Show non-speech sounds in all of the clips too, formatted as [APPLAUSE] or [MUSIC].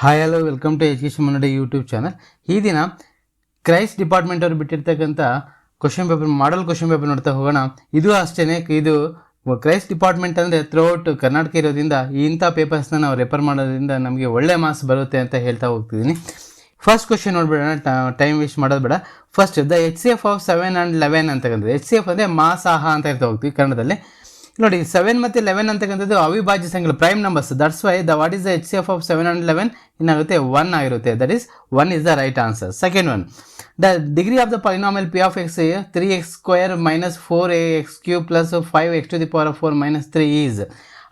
Hi hello welcome to education ಮನ್ನಡೆ YouTube channel ಈ ದಿನ Christ department ಅವರು ಬಿಟ್ಟಿರ್ತಕ್ಕಂಥ question paper model question paper ನೋಡ್ತಾ ಹೋಗೋಣ. ಇದು ಅಷ್ಟೇ ಇದು ಕ್ರೈಸ್ಟ್ ಡಿಪಾರ್ಟ್ಮೆಂಟ್ ಅಂದರೆ ಥ್ರೂಔಟ್ ಕರ್ನಾಟಕ ಇರೋದ್ರಿಂದ ಇಂಥ ಪೇಪರ್ಸ್ನ ನಾವು ರೆಫರ್ ಮಾಡೋದ್ರಿಂದ ನಮಗೆ ಒಳ್ಳೆ ಮಾರ್ಕ್ಸ್ ಬರುತ್ತೆ ಅಂತ ಹೇಳ್ತಾ ಹೋಗ್ತಿದ್ದೀನಿ ಫಸ್ಟ್ ಕ್ವಶನ್ ನೋಡ್ಬೇಡ ಟೈಮ್ ವೇಸ್ಟ್ ಮಾಡೋದು ಬೇಡ. First the H C F of seven and eleven ಅಂತಕ್ಕಂಥದ್ದು ಎಚ್ ಸಿ ಎಫ್ ಅಂದರೆ ಮಾಸಾಹ ಅಂತ ಹೇಳ್ತಾ ಹೋಗ್ತೀವಿ ಕನ್ನಡದಲ್ಲಿ. ನೋಡಿ ಸೆವೆನ್ ಮತ್ತು ಲೆವೆನ್ ಅಂತಕ್ಕಂಥದ್ದು ಅವಿಭಾಜ್ಯ ಸಂಖ್ಯೆ prime numbers that's why the what is the H C F of seven and eleven ಏನಾಗುತ್ತೆ? ಒನ್ ಆಗಿರುತ್ತೆ. That is one is the right answer second one the degree of the polynomial p of x three x square minus four a x q plus five x to the power four minus three is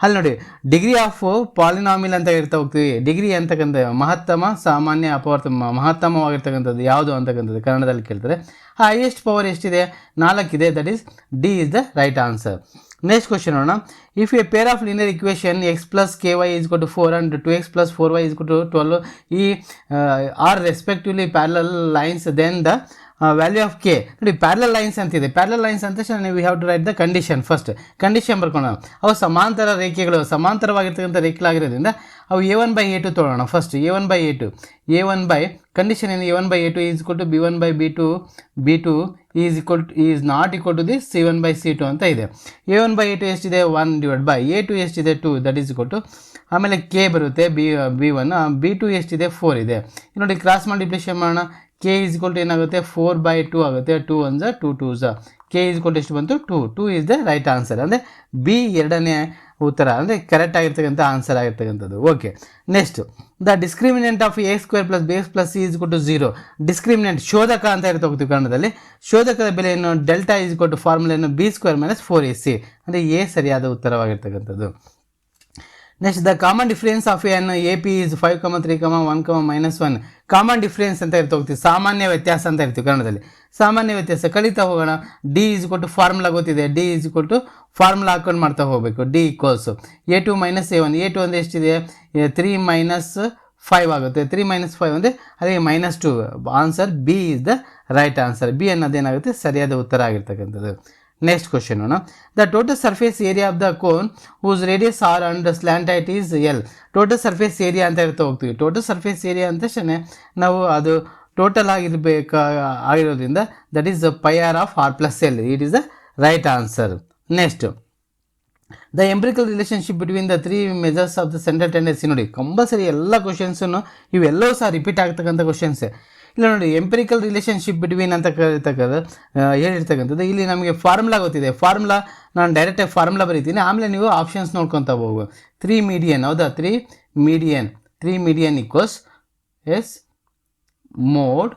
ಅಲ್ಲಿ ನೋಡಿ degree of ಪಾಲಿನಾಮಿಲ್ ಅಂತ ಇರ್ತಾ ಹೋಗ್ತೀವಿ. Degree ಅಂತಕ್ಕಂಥ ಮಹತ್ತಮ, ಸಾಮಾನ್ಯ ಅಪವರ್ತ ಮಹತ್ತಮವಾಗಿರ್ತಕ್ಕಂಥದ್ದು ಯಾವುದು ಅಂತಕ್ಕಂಥದ್ದು ಕನ್ನಡದಲ್ಲಿ ಕೇಳ್ತಾರೆ. ಹೈಯೆಸ್ಟ್ ಪವರ್ ಎಷ್ಟಿದೆ? ನಾಲ್ಕಿದೆ. That is D is the right answer next question ನೋಡೋಣ if a pair of linear equation x plus k y is to four and two x plus four y is to twelve ಈ are respectively parallel lines then the value of k ನೋಡಿ parallel lines ಅಂತಿದೆ. Parallel lines ಅಂತ ನೀವು have to write the condition first condition ಬರ್ಕೊಳ್ಳೋಣ ಅವು ಸಮಾಂತರ ರೇಖೆಗಳು. ಸಮಾಂತರವಾಗಿರ್ತಕ್ಕಂಥ ರೇಖೆಗಳಾಗಿರೋದ್ರಿಂದ ಅವು a one by a two ತೊಗೊಳ್ಳೋಣ first a one by a two a one by condition ಏನು? A one by a two is ಕೊಟ್ಟು b one by b two b two is equal to is not equal to the c one by c two ಅಂತ ಇದೆ. A one by a two ಎಷ್ಟಿದೆ? One divide by a two ಎಷ್ಟಿದೆ? Two that is equal to ಆಮೇಲೆ K ಬರುತ್ತೆ b b one b two ಎಷ್ಟಿದೆ? Four ಇದೆ. ನೋಡಿ cross multiplication ಮಾಡೋಣ. ಕೆ ಈಸ್ ಇಕ್ವಲ್ ಟು ಏನಾಗುತ್ತೆ? ಫೋರ್ ಬೈ ಟು ಆಗುತ್ತೆ. ಟು ಒನ್ ಝ ಟು ಟೂ ಝ ಕೆ ಈಸ್ ಇಕ್ವಲ್ ಟು ಎಷ್ಟು ಬಂತು? Two two is the right answer ಅಂದರೆ ಬಿ ಎರಡನೇ ಉತ್ತರ ಅಂದರೆ ಕರೆಕ್ಟ್ ಆಗಿರ್ತಕ್ಕಂಥ ಆನ್ಸರ್ ಆಗಿರ್ತಕ್ಕಂಥದ್ದು. Okay next the discriminant of a square plus b x plus c is to zero discriminant ಶೋಧಕ ಅಂತ ಇರುತ್ತೆ ಹೋಗ್ತೀವಿ ಕನ್ನಡದಲ್ಲಿ. ಶೋಧಕದ ಬೆಲೆಯನ್ನು ಡೆಲ್ಟಾ ಈಸ್ ಕೊಟ್ಟು ಫಾರ್ಮುಲೆಯನ್ನು b square minus four a c ಅಂದರೆ ಎ ಸರಿಯಾದ ಉತ್ತರವಾಗಿರ್ತಕ್ಕಂಥದ್ದು. Next the common difference of an A P is five comma three comma one comma minus one common difference ಅಂತ ಇರ್ತಾ ಹೋಗ್ತೀವಿ. ಸಾಮಾನ್ಯ ವ್ಯತ್ಯಾಸ ಅಂತ ಇರ್ತೀವಿ ಕನ್ನಡದಲ್ಲಿ. ಸಾಮಾನ್ಯ ವ್ಯತ್ಯಾಸ ಕಲಿತಾ ಹೋಗೋಣ. ಡಿ ಇಸ್ ಕೊಟ್ಟು ಫಾರ್ಮುಲಾ ಗೊತ್ತಿದೆ. ಡಿ ಇಸ್ ಕೊಟ್ಟು ಫಾರ್ಮುಲಾ ಹಾಕೊಂಡು ಮಾಡ್ತಾ ಹೋಗಬೇಕು. D equals a two minus a one a two ಅಂದರೆ ಎಷ್ಟಿದೆ? ತ್ರೀ ಮೈನಸ್ ಫೈವ್ ಆಗುತ್ತೆ. ತ್ರೀ ಮೈನಸ್ ಫೈವ್ ಅಂದರೆ ಅದೇ minus two answer B is the right answer B ಅನ್ನೋದೇನಾಗುತ್ತೆ? ಸರಿಯಾದ ಉತ್ತರ ಆಗಿರ್ತಕ್ಕಂಥದ್ದು. Next question the total surface area of the cone whose radius r and slant height is l total surface area ಅಂತ ಹೇಳ್ತಾ ಹೋಗ್ತೀವಿ. Total surface area ಅಂತ ನಾವು ಅದು total ಆಗಿರ್ಬೇಕ, ಆಗಿರೋದ್ರಿಂದ that is pi r of r plus l it is the right answer next the empirical relationship between the three measures of the central tendency ನೋಡಿ, compulsory ಎಲ್ಲ ಕ್ವಶನ್ಸನ್ನು ಇವೆಲ್ಲವೂ ಸಹ ರಿಪೀಟ್ ಆಗ್ತಕ್ಕಂಥ ಕ್ವಶನ್ಸೇ ಇಲ್ಲ ನೋಡಿ ಎಂಪಿರಿಕಲ್ ರಿಲೇಷನ್ಶಿಪ್ ಬಿಟ್ವೀನ್ ಅಂತ ಕರೀತಕ್ಕಂಥ ಹೇಳಿರ್ತಕ್ಕಂಥದ್ದು ಇಲ್ಲಿ ನಮಗೆ ಫಾರ್ಮುಲಾ ಗೊತ್ತಿದೆ. ಫಾರ್ಮುಲಾ ನಾನು ಡೈರೆಕ್ಟಾಗಿ ಫಾರ್ಮುಲಾ ಬರೀತೀನಿ. ಆಮೇಲೆ ನೀವು ಆಪ್ಷನ್ಸ್ ನೋಡ್ಕೊತಾ ಹೋಗು. ತ್ರೀ ಮೀಡಿಯನ್ ಹೌದಾ? Three median three median equals S mode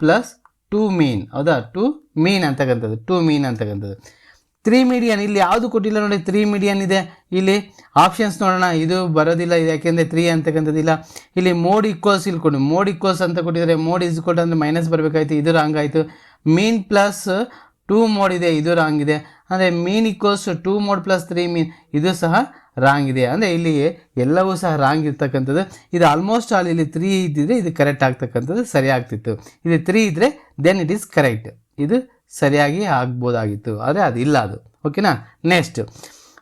plus two mean ಹೌದಾ? ಟು ಮೀನ್ ಅಂತಕ್ಕಂಥದ್ದು. ಟು ಮೀನ್ ಅಂತಕ್ಕಂಥದ್ದು. ತ್ರೀ ಮೀಡಿಯನ್ ಇಲ್ಲಿ ಯಾವುದು ಕೊಟ್ಟಿಲ್ಲ ನೋಡಿ ತ್ರೀ ಮೀಡಿಯನ್ ಇದೆ. ಇಲ್ಲಿ ಆಪ್ಷನ್ಸ್ ನೋಡೋಣ. ಇದು ಬರೋದಿಲ್ಲ, ಇದು ಯಾಕೆಂದರೆ ತ್ರೀ ಅಂತಕ್ಕಂಥದ್ದಿಲ್ಲ ಇಲ್ಲಿ ಮೋಡ್ ಈಕ್ವಲ್ಸ್ ಇಲ್ಲಿ ಕೊಡಿ. ಮೋಡ್ ಈಕ್ವಲ್ಸ್ ಅಂತ ಕೊಟ್ಟಿದ್ದಾರೆ ಮೋಡ್ ಇಸ್ ಕೊಟ್ಟು ಅಂದರೆ ಮೈನಸ್ ಬರಬೇಕಾಯ್ತು, ಇದು ರಾಂಗ್ ಆಯಿತು. ಮೀನ್ ಪ್ಲಸ್ ಟೂ ಮೋಡ್ ಇದೆ, ಇದು ರಾಂಗ್ ಇದೆ. ಅಂದರೆ mean equals two mode plus three mean ಇದು ಸಹ ರಾಂಗ್ ಇದೆ. ಅಂದರೆ ಇಲ್ಲಿ ಎಲ್ಲವೂ ಸಹ ರಾಂಗ್ ಇರ್ತಕ್ಕಂಥದ್ದು. ಇದು ಆಲ್ಮೋಸ್ಟ್ ಆಲ್ ಇಲ್ಲಿ ತ್ರೀ ಇದ್ದಿದ್ರೆ ಇದು ಕರೆಕ್ಟ್ ಆಗ್ತಕ್ಕಂಥದ್ದು, ಸರಿ ಆಗ್ತಿತ್ತು. ಇದು ತ್ರೀ ಇದ್ದರೆ ದೆನ್ ಇಟ್ ಈಸ್ ಕರೆಕ್ಟ್ ಇದು ಸರಿಯಾಗಿ ಆಗ್ಬೋದಾಗಿತ್ತು. ಆದರೆ ಅದು ಇಲ್ಲ ಅದು. ಓಕೆನಾ? Next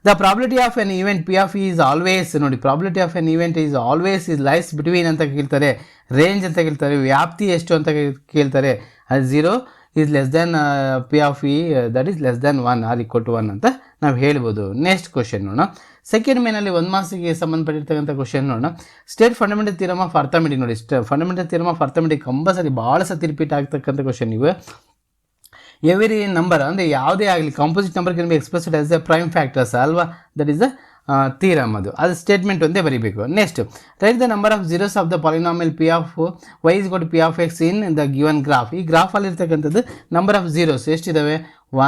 the probability of an event p of is always ನೋಡಿ probability of an event is always is lies between ಅಂತ ಕೇಳ್ತಾರೆ. ರೇಂಜ್ ಅಂತ ಕೇಳ್ತಾರೆ. ವ್ಯಾಪ್ತಿ ಎಷ್ಟು ಅಂತ ಕೇಳ್ತಾರೆ. ಅದು zero is less than P of E that is less than one or equal to one ಅಂತ ನಾವು ಹೇಳ್ಬೋದು. ನೆಕ್ಸ್ಟ್ ಕ್ವಶನ್ ನೋಡೋಣ. ಸೆಕೆಂಡ್ ಮೇನಲ್ಲಿ ಒಂದು ಮಾಸಿಗೆ ಸಂಬಂಧಪಟ್ಟಿರ್ತಕ್ಕಂಥ ಕ್ವಶನ್ ನೋಡೋಣ. State fundamental theorem of arithmetic ನೋಡಿ ಸ್ಟ fundamental theorem of arithmetic compulsory ಭಾಳ ಸತಿ ರಿಪೀಟ್ ಆಗ್ತಕ್ಕಂಥ ಕ್ವಶನ್ ಇವೆ. ಎವ್ರಿ ನಂಬರ್ ಅಂದರೆ ಯಾವುದೇ ಆಗಲಿ composite number can be expressed as a prime factors ಅಲ್ವಾ? ದಟ್ ಈಸ್ ದ ತೀರಮ್ ಅದು. ಅದು ಸ್ಟೇಟ್ಮೆಂಟ್ ಒಂದೇ ಬರೀಬೇಕು. Next write the number of zeros of the polynomial p of y is got p of x in the given graph ಈ ಗ್ರಾಫಲ್ಲಿರ್ತಕ್ಕಂಥದ್ದು number of zeros ಎಷ್ಟಿದ್ದಾವೆ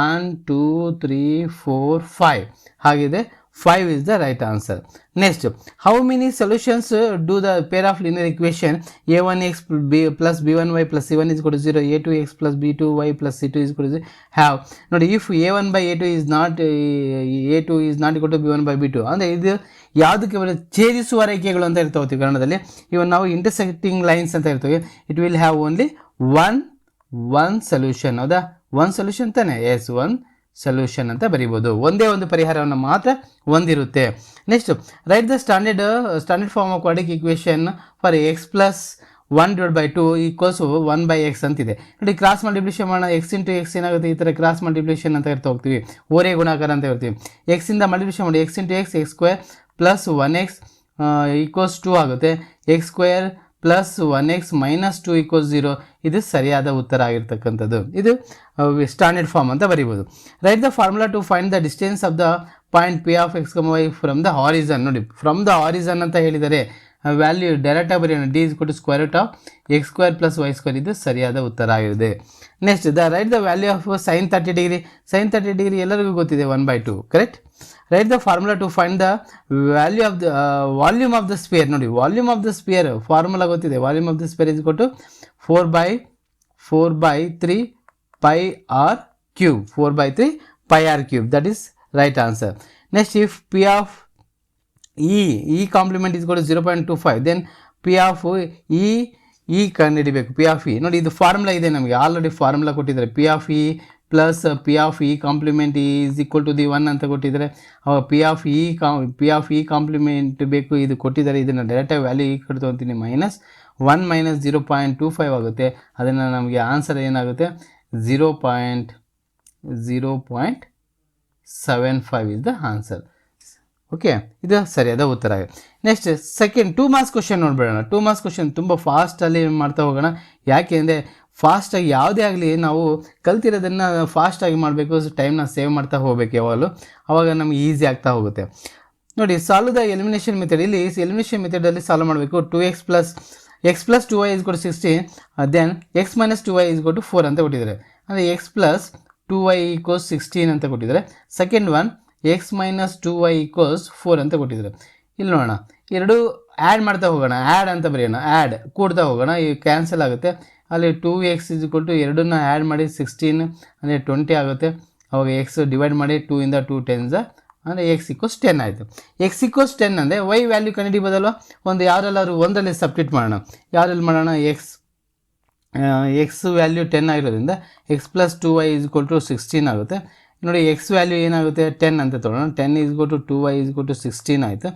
one two three four five ಹಾಗಿದೆ five is the right answer next how many solutions do the pair of linear equation a one x b plus b one y plus c one is ಕೊಡು zero a two x plus b two y plus c two is is have ನೋಡಿ if a one by a two is not a two is not equal to b one by b two ಅಂದರೆ ಇದು ಯಾವುದಕ್ಕೆ ಬರೋ ಛೇದಿಸುವ ರೇಖೆಗಳು ಅಂತ ಇರ್ತಾ ಹೋಗ್ತೀವಿ ಕನ್ನಡದಲ್ಲಿ ಇವನ್ ನಾವು ಇಂಟರ್ಸೆಕ್ಟಿಂಗ್ ಲೈನ್ಸ್ ಅಂತ ಇರ್ತವೆ. It will have only one one solution ಹೌದಾ? ಒನ್ ಸೊಲ್ಯೂಷನ್ ತಾನೆ? ಎಸ್ ಒನ್ ಸೊಲ್ಯೂಷನ್ ಅಂತ ಬರೀಬೋದು. ಒಂದೇ ಒಂದು ಪರಿಹಾರವನ್ನು ಮಾತ್ರ ಹೊಂದಿರುತ್ತೆ. Next write the standard standard form of quadratic equation for x plus one divide by two equals one by x ಅಂತಿದೆ. ನೋಡಿ ಕ್ರಾಸ್ ಮಲ್ಟಿಪ್ಲಿಷನ್ ಮಾಡೋಣ. ಎಕ್ಸ್ ಇಂಟು ಎಕ್ಸ್ ಏನಾಗುತ್ತೆ? ಈ ಥರ ಕ್ರಾಸ್ ಮಲ್ಟಿಪ್ಲಿಷನ್ ಅಂತ ಇರ್ತಾ ಹೋಗ್ತೀವಿ. ಓರೇ ಗುಣಾಕಾರ ಅಂತ ಇರ್ತೀವಿ ಎಕ್ಸಿಂದ ಮಲ್ಟಿಪ್ಲಿಷನ್ ಮಾಡಿ x into x x square plus one x equals two ಆಗುತ್ತೆ. X square plus one x minus two equals zero ಇದು ಸರಿಯಾದ ಉತ್ತರ ಆಗಿರ್ತಕ್ಕಂಥದ್ದು. ಇದು ಸ್ಟ್ಯಾಂಡರ್ಡ್ ಫಾರ್ಮ್ ಅಂತ ಬರೀಬೋದು. Write the formula to find the distance of the point p of x comma y from the horizon ನೋಡಿ from the Harrison ಅಂತ ಹೇಳಿದರೆ value ಡೈರೆಕ್ಟಾಗಿ ಬರೆಯೋಣ ಡಿ ಇಸ್ ಕೊಟ್ಟು square root of x square plus y square ಇದು ಸರಿಯಾದ ಉತ್ತರ ಆಗಿದೆ. Next the write the value of sine thirty degree sine thirty degree ಎಲ್ಲರಿಗೂ ಗೊತ್ತಿದೆ one by two correct write the formula to find the value of the volume of the sphere ನೋಡಿ volume of the sphere formula ಗೊತ್ತಿದೆ. Volume of the sphere is ಕೊಟ್ಟು four by four by three pi r cube four by three pi r cube that is right answer next if p of e complement is equal zero point two five then p of e e ಕಂಡುಹಿಡಿಬೇಕು. P of e ನೋಡಿ, ಇದು formula ಇದೆ ನಮಗೆ. Already formula ಕೊಟ್ಟಿದ್ದಾರೆ. P of e plus p of e complement is equal to the one ಅಂತ ಕೊಟ್ಟಿದ್ದಾರೆ. ಅವಾಗ P of E ಕಾ ಪಿ ಆಫ್ ಇ ಕಾಂಪ್ಲಿಮೆಂಟ್ ಬೇಕು, ಇದು ಕೊಟ್ಟಿದ್ದಾರೆ. ಇದನ್ನು ಡೈರೆಕ್ಟಾಗಿ ವ್ಯಾಲ್ಯೂ ಈ ಕೊಡ್ತು ಅಂತೀನಿ. Minus one minus zero point two five ಆಗುತ್ತೆ. ಅದನ್ನು ನಮಗೆ ಆನ್ಸರ್ ಏನಾಗುತ್ತೆ? Zero point zero point seven five is the answer okay ಇದು ಸರಿಯಾದ ಉತ್ತರ ಆಗಿದೆ. Next second two marks question ನೋಡ್ಬೇಡೋಣ. Two marks question ತುಂಬ ಫಾಸ್ಟಲ್ಲಿ ಮಾಡ್ತಾ ಹೋಗೋಣ. ಯಾಕೆ ಅಂದರೆ ಫಾಸ್ಟಾಗಿ ಯಾವುದೇ ಆಗಲಿ ನಾವು ಕಲ್ತಿರೋದನ್ನು ಫಾಸ್ಟಾಗಿ ಮಾಡಬೇಕು ಟೈಮ್ನ ಸೇವ್ ಮಾಡ್ತಾ ಹೋಗ್ಬೇಕು ಯಾವಾಗಲೂ. ಆವಾಗ ನಮಗೆ ಈಸಿ ಆಗ್ತಾ ಹೋಗುತ್ತೆ. ನೋಡಿ, ಸಾಲದ ಎಲಿಮಿನೇಷನ್ ಮೆಥಡ್ ಇಲ್ಲಿ ಎಲಿಮಿನೇಷನ್ ಮೆಥಡಲ್ಲಿ ಸಾಲ್ವ್ ಮಾಡಬೇಕು. Two x plus x plus two y is ಕೊಟ್ಟು sixty then x minus two y is ಕೊಟ್ಟು ಫೋರ್ ಅಂತ ಕೊಟ್ಟಿದ್ದಾರೆ. ಅಂದರೆ x plus two y equals sixteen ಅಂತ ಕೊಟ್ಟಿದ್ದಾರೆ. Second one x minus two y equals four ಅಂತ ಕೊಟ್ಟಿದ್ದಾರೆ ಇಲ್ಲಿ ನೋಡೋಣ. ಎರಡು ಆ್ಯಡ್ ಮಾಡ್ತಾ ಹೋಗೋಣ. ಆ್ಯಡ್ ಅಂತ ಬರೆಯೋಣ. ಆ್ಯಡ್ ಕೂಡ್ತಾ ಹೋಗೋಣ. ಈ ಕ್ಯಾನ್ಸಲ್ ಆಗುತ್ತೆ. ಅಲ್ಲಿ ಟೂ ಎಕ್ಸ್ ಇಸ್ ಟು ಎರಡನ್ನ ಆ್ಯಡ್ ಮಾಡಿ ಸಿಕ್ಸ್ಟೀನ್ ಅಂದರೆ ಟ್ವೆಂಟಿ ಆಗುತ್ತೆ. ಅವಾಗ ಎಕ್ಸ್ ಡಿವೈಡ್ ಮಾಡಿ ಟೂ ಇಂದ ಟೂ ಟೆನ್ಸ ಅಂದರೆ ಎಕ್ಸ್ ಇಕ್ವಸ್ ಟೆನ್ ಆಯಿತು. ಎಕ್ಸ್ ಇಕ್ವಸ್ ಟೆನ್ ಅಂದರೆ ವೈ ವ್ಯಾಲ್ಯೂ ಕಂಡುಹಿಡಿಬೋದಲ್ವ ಒಂದು ಯಾರೆಲ್ಲಾದ್ರು ಒಂದರಲ್ಲಿ ಸಬ್ಸ್ಟಿಟ್ ಮಾಡೋಣ. ಯಾರಲ್ಲಿ ಮಾಡೋಣ? ಎಕ್ಸ್ ಎಕ್ಸ್ ವ್ಯಾಲ್ಯೂ ಟೆನ್ ಆಗಿರೋದ್ರಿಂದ x plus two y is to sixteen ಆಗುತ್ತೆ. ನೋಡಿ ಎಕ್ಸ್ ವ್ಯಾಲ್ಯೂ ಏನಾಗುತ್ತೆ? ಟೆನ್ ಅಂತ ತೊಗೊಳ್ಳೋಣ ten is to two y is to sixteen ಆಯಿತು.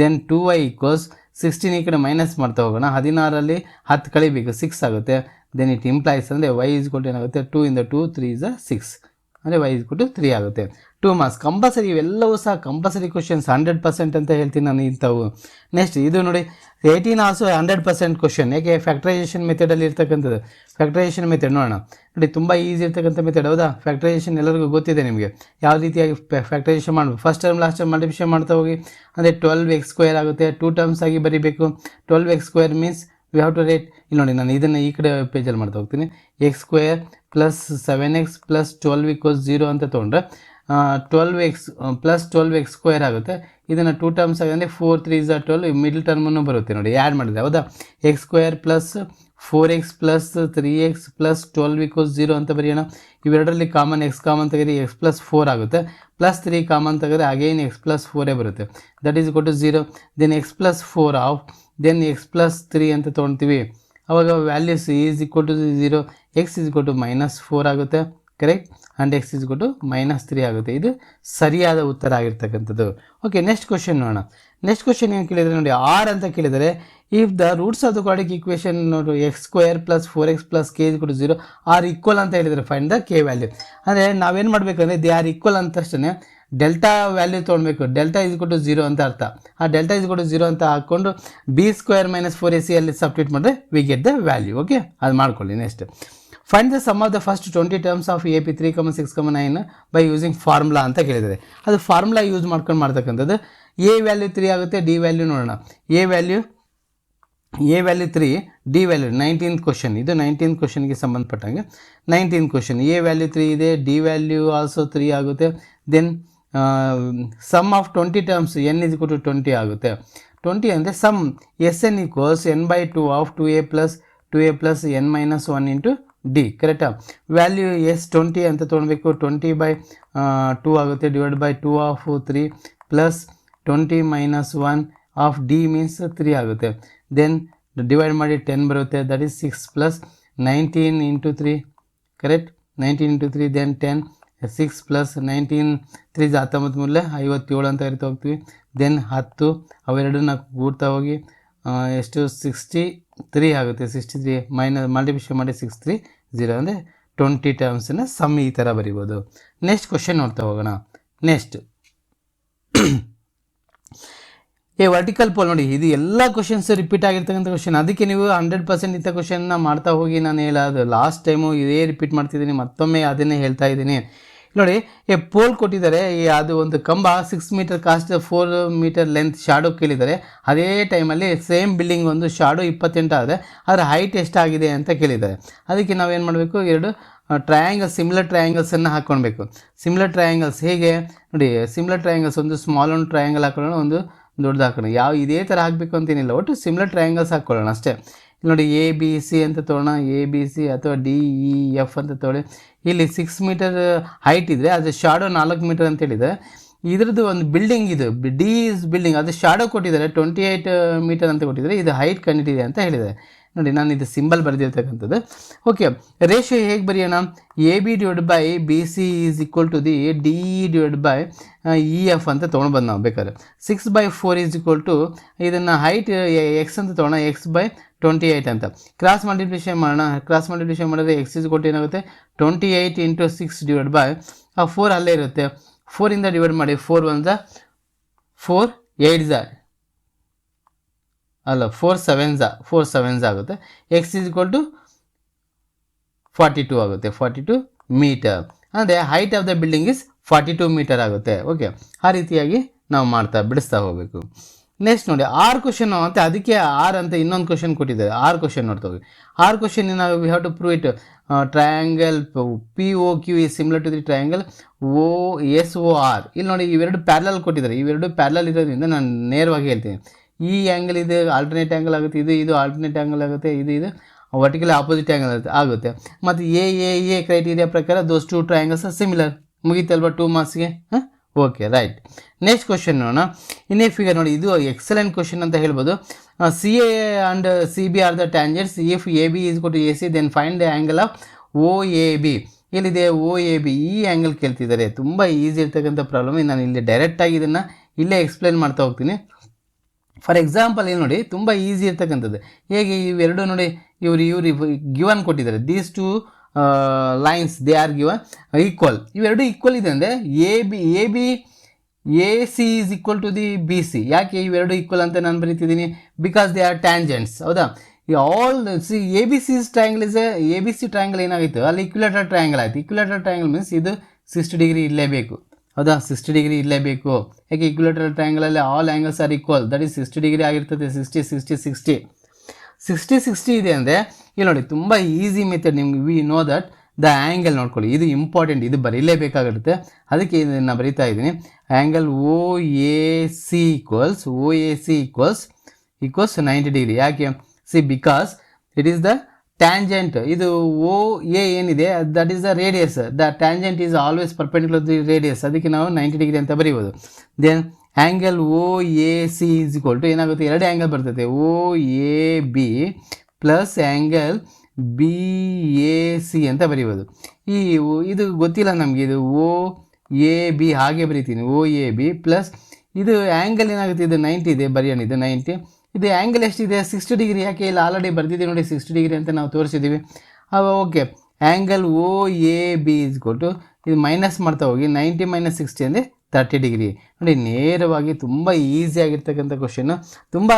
Then two y equals sixteen ಈ ಕಡೆ ಮೈನಸ್ ಮಾಡ್ತಾ ಹೋಗೋಣ. ಹದಿನಾರಲ್ಲಿ ಹತ್ತು ಕಳಿಬೇಕು ಸಿಕ್ಸ್ ಆಗುತ್ತೆ. ದೆನ್ ಇಟ್ ಇಂಪ್ಲಾಯ್ಸ್ ಅಂದರೆ ವೈ ಇಸ್ ಕೊಟ್ಟು ಏನಾಗುತ್ತೆ? ಟೂ ಇಂದ ಟೂ ತ್ರೀ ಇಸ್ ಸಿಕ್ಸ್ ಅಂದರೆ ವೈ ಇಸ್ ಟು ತ್ರೀ ಆಗುತ್ತೆ. Two marks. ಕಂಪಲ್ಸರಿ ಇವೆಲ್ಲವೂ ಸಹ ಕಂಪಲ್ಸರಿ ಕ್ವಶನ್ಸ್ ಹಂಡ್ರೆಡ್ ಪರ್ಸೆಂಟ್ ಅಂತ ಹೇಳ್ತೀನಿ ನಾನು ಇಂಥವು. ನೆಕ್ಸ್ಟ್ ಇದು ನೋಡಿ eighteen also hundred percent question ಯಾಕೆ ಫ್ಯಾಕ್ಟ್ರೈಸೇಷನ್ ಮೆಥಡಲ್ಲಿ ಇರ್ತಕ್ಕಂಥದ್ದು. ಫ್ಯಾಕ್ಟ್ರೈಸೇಷನ್ ಮೆಥಡ್ ನೋಡೋಣ. ನೋಡಿ, ತುಂಬ ಈಸಿ ಇರ್ತಕ್ಕಂಥ ಮೆಥಡ್ ಹೌದಾ? ಫ್ಯಾಕ್ಟ್ರೈಸೇಷನ್ ಎಲ್ಲರಿಗೂ ಗೊತ್ತಿದೆ ನಿಮಗೆ. ಯಾವ ರೀತಿಯಾಗಿ ಫ್ಯಾಕ್ಟ್ರೈಸೇಷನ್ ಮಾಡಬೇಕು? First term last term multiplication ಮಾಡ್ತಾ ಹೋಗಿ, ಅಂದರೆ ಟ್ವೆಲ್ವ್ ಎಕ್ಸ್ ಸ್ಕ್ವೇರ್ ಆಗುತ್ತೆ. ಟೂ ಟರ್ಮ್ಸ್ ಆಗಿ ಬರೀಬೇಕು. Twelve X square means we have to write ಇಲ್ಲಿ ನೋಡಿ, ನಾನು ಇದನ್ನು ಈ ಕಡೆ ಪೇಜಲ್ಲಿ ಮಾಡ್ತಾ ಹೋಗ್ತೀನಿ. X square plus seven X plus twelve equals zero ಅಂತ ತೊಗೊಂಡ್ರೆ twelve X plus twelve X square ಆಗುತ್ತೆ. ಇದನ್ನು ಟೂ ಟರ್ಮ್ಸ್ ಆಗಿದೆ ಫೋರ್ ತ್ರೀ ಝಾ ಟ್ವೆಲ್ ಮಿಡ್ಲ್ ಟರ್ಮನ್ನು ಬರುತ್ತೆ ನೋಡಿ. ಆ್ಯಡ್ ಮಾಡಿದೆ ಹೌದಾ? X square plus four X plus three X plus twelve equals zero ಅಂತ ಬರೆಯೋಣ. ಇವೆರಡರಲ್ಲಿ ಕಾಮನ್ ಎಕ್ಸ್ ಕಾಮನ್ ತೆಗೆದ್ರೆ ಎಕ್ಸ್ ಪ್ಲಸ್ ಫೋರ್ ಆಗುತ್ತೆ. ಪ್ಲಸ್ ತ್ರೀ ಕಾಮನ್ ತೆಗೆದ್ರೆ ಅಗೇನ್ ಎಕ್ಸ್ ಪ್ಲಸ್ ಫೋರೇ ಬರುತ್ತೆ. ದಟ್ ಈಸ್ ಕೊಟ್ಟು zero then X plus four of then X plus three ಅಂತ ತೊಗೊಳ್ತೀವಿ ಅವಾಗ values is equal to zero X is to minus four ಆಗುತ್ತೆ. Correct and X is to minus three ಆಗುತ್ತೆ. ಇದು ಸರಿಯಾದ ಉತ್ತರ ಆಗಿರ್ತಕ್ಕಂಥದ್ದು. ಓಕೆ ನೆಕ್ಸ್ಟ್ ಕ್ವಶನ್ ನೋಡೋಣ. ನೆಕ್ಸ್ಟ್ ಕ್ವಶನ್ ಏನು ಕೇಳಿದರೆ ನೋಡಿ ಆರ್ ಅಂತ ಕೇಳಿದರೆ if the roots of the quadratic equation ನೋಡಿ X square plus four X plus K is ಕೊಟ್ಟು ಜೀರೋ ಆರ್ ಈಕ್ವಲ್ ಅಂತ ಹೇಳಿದರೆ ಫೈಂಡ್ ದ ಕೆ ವ್ಯಾಲ್ಯೂ ಅಂದರೆ ನಾವೇನು ಮಾಡಬೇಕಂದ್ರೆ ದೇ ಆರ್ ಈಕ್ವಲ್ ಅಂತ ತಕ್ಷಣ ಡೆಲ್ಟಾ ವ್ಯಾಲ್ಯೂ ತೊಗೊಳ್ಬೇಕು ಡೆಲ್ಟಾ ಇಸ್ ಕೊಟ್ಟು ಜೀರೋ ಅಂತ ಅರ್ಥ. ಆ ಡೆಲ್ಟಾ ಇಸ್ ಕೊಟ್ಟು ಜೀರೋ ಅಂತ ಹಾಕ್ಕೊಂಡು B square minus four A C ಅಲ್ಲಿ ಸಬ್ಸ್ಟಿಟ್ ಮಾಡಿದ್ರೆ we get the value okay ಅದು ಮಾಡ್ಕೊಳ್ಳಿ next find the sum of the first twenty terms of A P three comma six comma nine by using formula ಅಂತ ಕೇಳಿದ್ದಾರೆ. ಅದು formula use ಮಾಡ್ಕೊಂಡು ಮಾಡ್ತಕ್ಕಂಥದ್ದು. A value three ಆಗುತ್ತೆ D value ನೋಡೋಣ. A value A value three D value nineteen question ಇದು nineteen ಕ್ವಶನ್ಗೆ ಸಂಬಂಧಪಟ್ಟಂಗೆ. Nineteen question A value three ಇದೆ ಡಿ ವ್ಯಾಲ್ಯೂ ಆಲ್ಸೋ ತ್ರೀ ಆಗುತ್ತೆ. Then sum of twenty terms N is to twenty ಆಗುತ್ತೆ. Twenty ಅಂದರೆ sum S N equals N by two of two A plus two A plus N minus one into D ಕರೆಕ್ಟಾ value S twenty ಅಂತ ತೊಗೊಳ್ಬೇಕು. Twenty by two ಆಗುತ್ತೆ. Divide by two of three plus twenty minus one of D means three ಆಗುತ್ತೆ. Then divide ಮಾಡಿ ten ಬರುತ್ತೆ. That is six plus nineteen into three correct nineteen into three then ten six plus nineteen three ಹತ್ತೊಂಬತ್ತು ಮೂರಲೆ ಐವತ್ತೇಳು ಅಂತ ಇರ್ತಾ ಹೋಗ್ತೀವಿ. Then ಹತ್ತು ಅವೆರಡನ್ನ ಕೂಡ್ತಾ ಹೋಗಿ ಎಷ್ಟು? ಸಿಕ್ಸ್ಟಿ ತ್ರೀ ಆಗುತ್ತೆ. ಸಿಕ್ಸ್ಟಿ ತ್ರೀ ಮೈನಸ್ ಮಲ್ಟಿಪ್ಲಿಷನ್ ಮಾಡಿ ಸಿಕ್ಸ್ ತ್ರೀ ಜೀರೋ ಅಂದರೆ ಟ್ವೆಂಟಿ ಟರ್ಮ್ಸನ್ನ ಸಮ್ ಈ ಥರ ಬರಿಬೋದು. ನೆಕ್ಸ್ಟ್ ಕ್ವಶನ್ ನೋಡ್ತಾ ಹೋಗೋಣ. ನೆಕ್ಸ್ಟ್ [CLEARS THROAT] ಏ ವರ್ಟಿಕಲ್ ಪೋಲ್ ನೋಡಿ, ಇದು ಎಲ್ಲ ಕ್ವಶನ್ಸ್ ರಿಪೀಟ್ ಆಗಿರ್ತಕ್ಕಂಥ ಕ್ವಶನ್ ಅದಕ್ಕೆ ನೀವು ಹಂಡ್ರೆಡ್ ಪರ್ಸೆಂಟ್ ಇಂಥ ಕ್ವಶನ್ನ ಮಾಡ್ತಾ ಹೋಗಿ ನಾನು ಹೇಳೋದು. ಲಾಸ್ಟ್ ಟೈಮು ಇದೇ ರಿಪೀಟ್ ಮಾಡ್ತಿದ್ದೀನಿ, ಮತ್ತೊಮ್ಮೆ ಅದನ್ನೇ ಹೇಳ್ತಾ ಇದ್ದೀನಿ. ನೋಡಿ ಏ ಪೋಲ್ ಕೊಟ್ಟಿದ್ದಾರೆ. ಈ ಅದು ಒಂದು ಕಂಬ six meter cast four meter length shadow ಕೇಳಿದ್ದಾರೆ. ಅದೇ ಟೈಮಲ್ಲಿ ಸೇಮ್ ಬಿಲ್ಡಿಂಗ್ ಒಂದು ಶಾಡೋ ಇಪ್ಪತ್ತೆಂಟು ಆದರೆ ಅದರ ಹೈಟ್ ಎಷ್ಟಾಗಿದೆ ಅಂತ ಕೇಳಿದ್ದಾರೆ. ಅದಕ್ಕೆ ನಾವೇನು ಮಾಡಬೇಕು? ಎರಡು ಟ್ರಯಾಂಗಲ್ ಸಿಮಿಲರ್ ಟ್ರಯಾಂಗಲ್ಸನ್ನು ಹಾಕ್ಕೊಳ್ಬೇಕು ಸಿಮಿಲರ್ ಟ್ರಯಾಂಗಲ್ಸ್ ಹೇಗೆ? ನೋಡಿ ಸಿಮಿಲರ್ ಟ್ರಯಾಂಗಲ್ಸ್ ಒಂದು ಸ್ಮಾಲ್ ಒಂದು ಟ್ರಯಾಂಗಲ್ ಹಾಕೊಳ್ಳೋಣ, ಒಂದು ದೊಡ್ಡದು ಹಾಕೋಣ ಯಾವ, ಇದೇ ಥರ ಹಾಕಬೇಕು ಅಂತೇನಿಲ್ಲ. ಒಟ್ಟು ಸಿಮಿಲರ್ ಟ್ರಯಾಂಗಲ್ಸ್ ಹಾಕ್ಕೊಳ್ಳೋಣ ಅಷ್ಟೇ. ನೋಡಿ ಎ ಬಿ ಸಿ ಅಂತ ತೊಗೊಳ್ಳೋಣ ಎ ಬಿ ಸಿ ಅಥವಾ ಡಿ ಇ ಎಫ್ ಅಂತ ತೊಗೊಳ್ಳಿ ಇಲ್ಲಿ ಸಿಕ್ಸ್ ಮೀಟರ್ ಹೈಟ್ ಇದ್ದರೆ ಅದು ಶಾಡೋ ನಾಲ್ಕು ಮೀಟರ್ ಅಂತ ಹೇಳಿದೆ. ಇದ್ರದ್ದು ಒಂದು ಬಿಲ್ಡಿಂಗ್ ಇದು. ಡಿ ಇಸ್ ಬಿಲ್ಡಿಂಗ್ ಅದು ಶಾಡೋ ಕೊಟ್ಟಿದ್ದಾರೆ ಟ್ವೆಂಟಿ ಏಯ್ಟ್ ಮೀಟರ್ ಅಂತ ಕೊಟ್ಟಿದ್ದಾರೆ. ಇದು ಹೈಟ್ ಕಂಡಿದೆ ಅಂತ ಹೇಳಿದೆ. ನೋಡಿ, ನಾನು ಇದು ಸಿಂಬಲ್ ಬರೆದಿರ್ತಕ್ಕಂಥದ್ದು. ಓಕೆ ರೇಷಿಯೋ ಹೇಗೆ ಬರೆಯೋಣ? A B divide by B C is equal to the D E divide by E F ಅಂತ ತೊಗೊಂಡ್ಬಂದು ನಾವು ಬೇಕಾದ್ರೆ. Six by four is equal to ಇದನ್ನು ಹೈಟ್ ಎಕ್ಸ್ ಅಂತ ತೊಗೊಳ ಎಕ್ಸ್ ಬೈ ಟ್ವೆಂಟಿ ಏಯ್ಟ್ ಅಂತ. ಕ್ರಾಸ್ ಮಲ್ಟಿಪ್ಲಿಕೇಷನ್ ಮಾಡೋಣ. ಕ್ರಾಸ್ ಮಲ್ಟಿಪ್ಲಿಕೇಷನ್ ಮಾಡಿದ್ರೆ ಎಕ್ಸ್ ಇಸ್ ಕೊಟ್ಟು ಏನಾಗುತ್ತೆ? Twenty eight into six divide by ಆ ಫೋರ್ ಅಲ್ಲೇ ಇರುತ್ತೆ. ಫೋರಿಂದ ಡಿವೈಡ್ ಮಾಡಿ ಫೋರ್ ಝ ಫೋರ್ ಏಯ್ಟ್ ಝ ಅಲ್ಲ ಫೋರ್ ಸೆವೆನ್ ಝ ಫೋರ್ ಸೆವೆನ್ ಝ ಆಗುತ್ತೆ. X is to forty two ಆಗುತ್ತೆ. ಫಾರ್ಟಿ ಟು ಮೀಟರ್ ಅಂದರೆ height of the building is forty two meter ಆಗುತ್ತೆ. ಓಕೆ ಆ ರೀತಿಯಾಗಿ ನಾವು ಮಾಡ್ತಾ, ಬಿಡಿಸ್ತಾ ಹೋಗಬೇಕು. ನೆಕ್ಸ್ಟ್ ನೋಡಿ, ಆರ್ ಕ್ವಶನ್ ಅಂತ, ಅದಕ್ಕೆ ಆರ್ ಅಂತ ಇನ್ನೊಂದು ಕ್ವಶನ್ ಕೊಟ್ಟಿದ್ದಾರೆ. ಆರ್ ಕ್ವಶನ್ ನೋಡ್ತಾ ಆರ್ ಕ್ವಶನ್ ನಾವು we have to prove it triangle P O Q is similar to the triangle O S O R ಇಲ್ಲಿ ನೋಡಿ, ಇವೆರಡು ಪ್ಯಾರಲಲ್ ಕೊಟ್ಟಿದ್ದಾರೆ. ಇವೆರಡು ಪ್ಯಾರಲಲ್ ಇರೋದ್ರಿಂದ ನಾನು ನೇರವಾಗಿ ಹೇಳ್ತೀನಿ. ಈ ಆ್ಯಂಗಲ್ ಇದು ಆಲ್ಟರ್ನೇಟ್ ಆ್ಯಂಗಲ್ ಆಗುತ್ತೆ, ಇದು ಇದು ಆಲ್ಟರ್ನೇಟ್ ಆ್ಯಂಗಲ್ ಆಗುತ್ತೆ, ಇದು ಇದು ವರ್ಟಿಕಲ್ ಆಪೋಸಿಟ್ ಆ್ಯಂಗಲ್ ಆಗುತ್ತೆ ಮತ್ತು ಎ ಎ ಎ ಕ್ರೈಟೀರಿಯಾ ಪ್ರಕಾರ ದೋಸ್ ಟು ಟ್ರಯಾಂಗಲ್ಸ್ ಸಿಮಿಲರ್ ಮುಗೀತಲ್ವಾ ಟೂ ಮಾರ್ಕ್ಸ್ಗೆ ಹಾಂ? ಓಕೆ ರೈಟ್ ನೆಕ್ಸ್ಟ್ ಕ್ವಶನ್ ನೋಡೋಣ. ಇನ್ನೇ ಫಿಗರ್ ನೋಡಿ, ಇದು ಎಕ್ಸಲೆಂಟ್ ಕ್ವಶನ್ ಅಂತ ಹೇಳ್ಬೋದು. C A and C B are the tangents if A B is ಕೊಟ್ಟು A C then find the angle of O A B ಇಲ್ಲಿದೆ ಓ ಎ ಬಿ ಈ angle ಕೇಳ್ತಿದ್ದಾರೆ. ತುಂಬ ಈಸಿ ಇರ್ತಕ್ಕಂಥ ಪ್ರಾಬ್ಲಮ್ ನಾನು ಇಲ್ಲಿ ಡೈರೆಕ್ಟಾಗಿ ಇದನ್ನು ಇಲ್ಲೇ ಎಕ್ಸ್ಪ್ಲೇನ್ ಮಾಡ್ತಾ ಹೋಗ್ತೀನಿ. ಫಾರ್ ಎಕ್ಸಾಂಪಲ್ ಇಲ್ಲಿ ನೋಡಿ, ತುಂಬ ಈಸಿ ಇರ್ತಕ್ಕಂಥದ್ದು. ಹೇಗೆ ಇವೆರಡು ನೋಡಿ, ಇವರು ಇವರು ಗಿವನ್ ಕೊಟ್ಟಿದ್ದಾರೆ. These two lines they are given equal ಇವೆರಡು ಈಕ್ವಲ್ ಇದೆ ಅಂದರೆ A B A B A C is equal to the B C ಯಾಕೆ ಇವೆರಡು ಈಕ್ವಲ್ ಅಂತ ನಾನು ಬರೀತಿದ್ದೀನಿ? ಬಿಕಾಸ್ ದೇ ಆರ್ ಟ್ಯಾಂಜೆಂಟ್ಸ್ ಹೌದಾ? ಈ all C A B C triangle is A B C triangle ಏನಾಗಿತ್ತು? ಅಲ್ಲಿ ಇಕ್ಯುಲೇಟರ್ ಟ್ರಯಾಂಗಲ್ ಆಯಿತು. ಇಕ್ಯುಲೇಟರ್ ಟ್ರಯಾಂಗಲ್ ಮೀನ್ಸ್ ಇದು ಸಿಕ್ಸ್ಟಿ ಡಿಗ್ರಿ ಇರಲೇಬೇಕು. ಹೌದಾ? ಸಿಕ್ಸ್ಟಿ ಡಿಗ್ರಿ ಇರಲೇಬೇಕು. ಯಾಕೆ equilateral ಟ್ರಯಾಂಗಲಲ್ಲಿ all angles are equal that is sixty degree ಆಗಿರ್ತದೆ. Sixty sixty sixty sixty sixty ಇದೆ ಅಂದರೆ ಇಲ್ಲಿ ನೋಡಿ, ತುಂಬ ಈಸಿ ಮೆಥಡ್ ನಿಮ್ಗೆ we know that the angle ನೋಡ್ಕೊಳ್ಳಿ. ಇದು ಇಂಪಾರ್ಟೆಂಟ್ ಇದು ಬರೀಲೇಬೇಕಾಗಿರುತ್ತೆ ಅದಕ್ಕೆ ಇದನ್ನು ಬರೀತಾ ಇದ್ದೀನಿ. Angle O A C equals O A C equals equals ninety degree ಯಾಕೆ? See because it is the tangent ಇದು ಓ ಎ ಏನಿದೆ? That is the radius the tangent is always perpendicular the radius ಅದಕ್ಕೆ ನಾವು ninety degree ಅಂತ ಬರೀಬೋದು. Then angle O A C is equal to ಏನಾಗುತ್ತೆ? ಎರಡು angle ಬರ್ತೈತೆ O A B plus angle B A C ಅಂತ ಬರೀಬೋದು. ಈ ಇದು ಗೊತ್ತಿಲ್ಲ ನಮಗೆ, ಇದು ಓ ಎ ಬಿ ಹಾಗೆ ಬರಿತೀನಿ. ಓ ಎ ಬಿ ಪ್ಲಸ್ ಇದು ಆ್ಯಂಗಲ್ ಏನಾಗುತ್ತೆ? ಇದು ನೈಂಟಿ ಇದೆ, ಬರೆಯೋಣ ಇದು ನೈಂಟಿ. ಇದು ಆ್ಯಂಗಲ್ ಎಷ್ಟಿದೆ? Sixty degree. ಯಾಕೆ ಇಲ್ಲ ಆಲ್ರೆಡಿ ಬರ್ದಿದ್ದೀವಿ ನೋಡಿ, ಸಿಕ್ಸ್ಟಿ ಡಿಗ್ರಿ ಅಂತ ನಾವು ತೋರಿಸಿದ್ದೀವಿ. Okay. Angle O A B is ಕೊಟ್ಟು ಇದು ಮೈನಸ್ ಮಾಡ್ತಾ ಹೋಗಿ, ನೈಂಟಿ ಮೈನಸ್ ಸಿಕ್ಸ್ಟಿ ಅಂದರೆ ತರ್ಟಿ ಡಿಗ್ರಿ. ನೋಡಿ, ನೇರವಾಗಿ ತುಂಬ ಈಸಿ ಆಗಿರ್ತಕ್ಕಂಥ ಕ್ವಶನ್ನು ತುಂಬ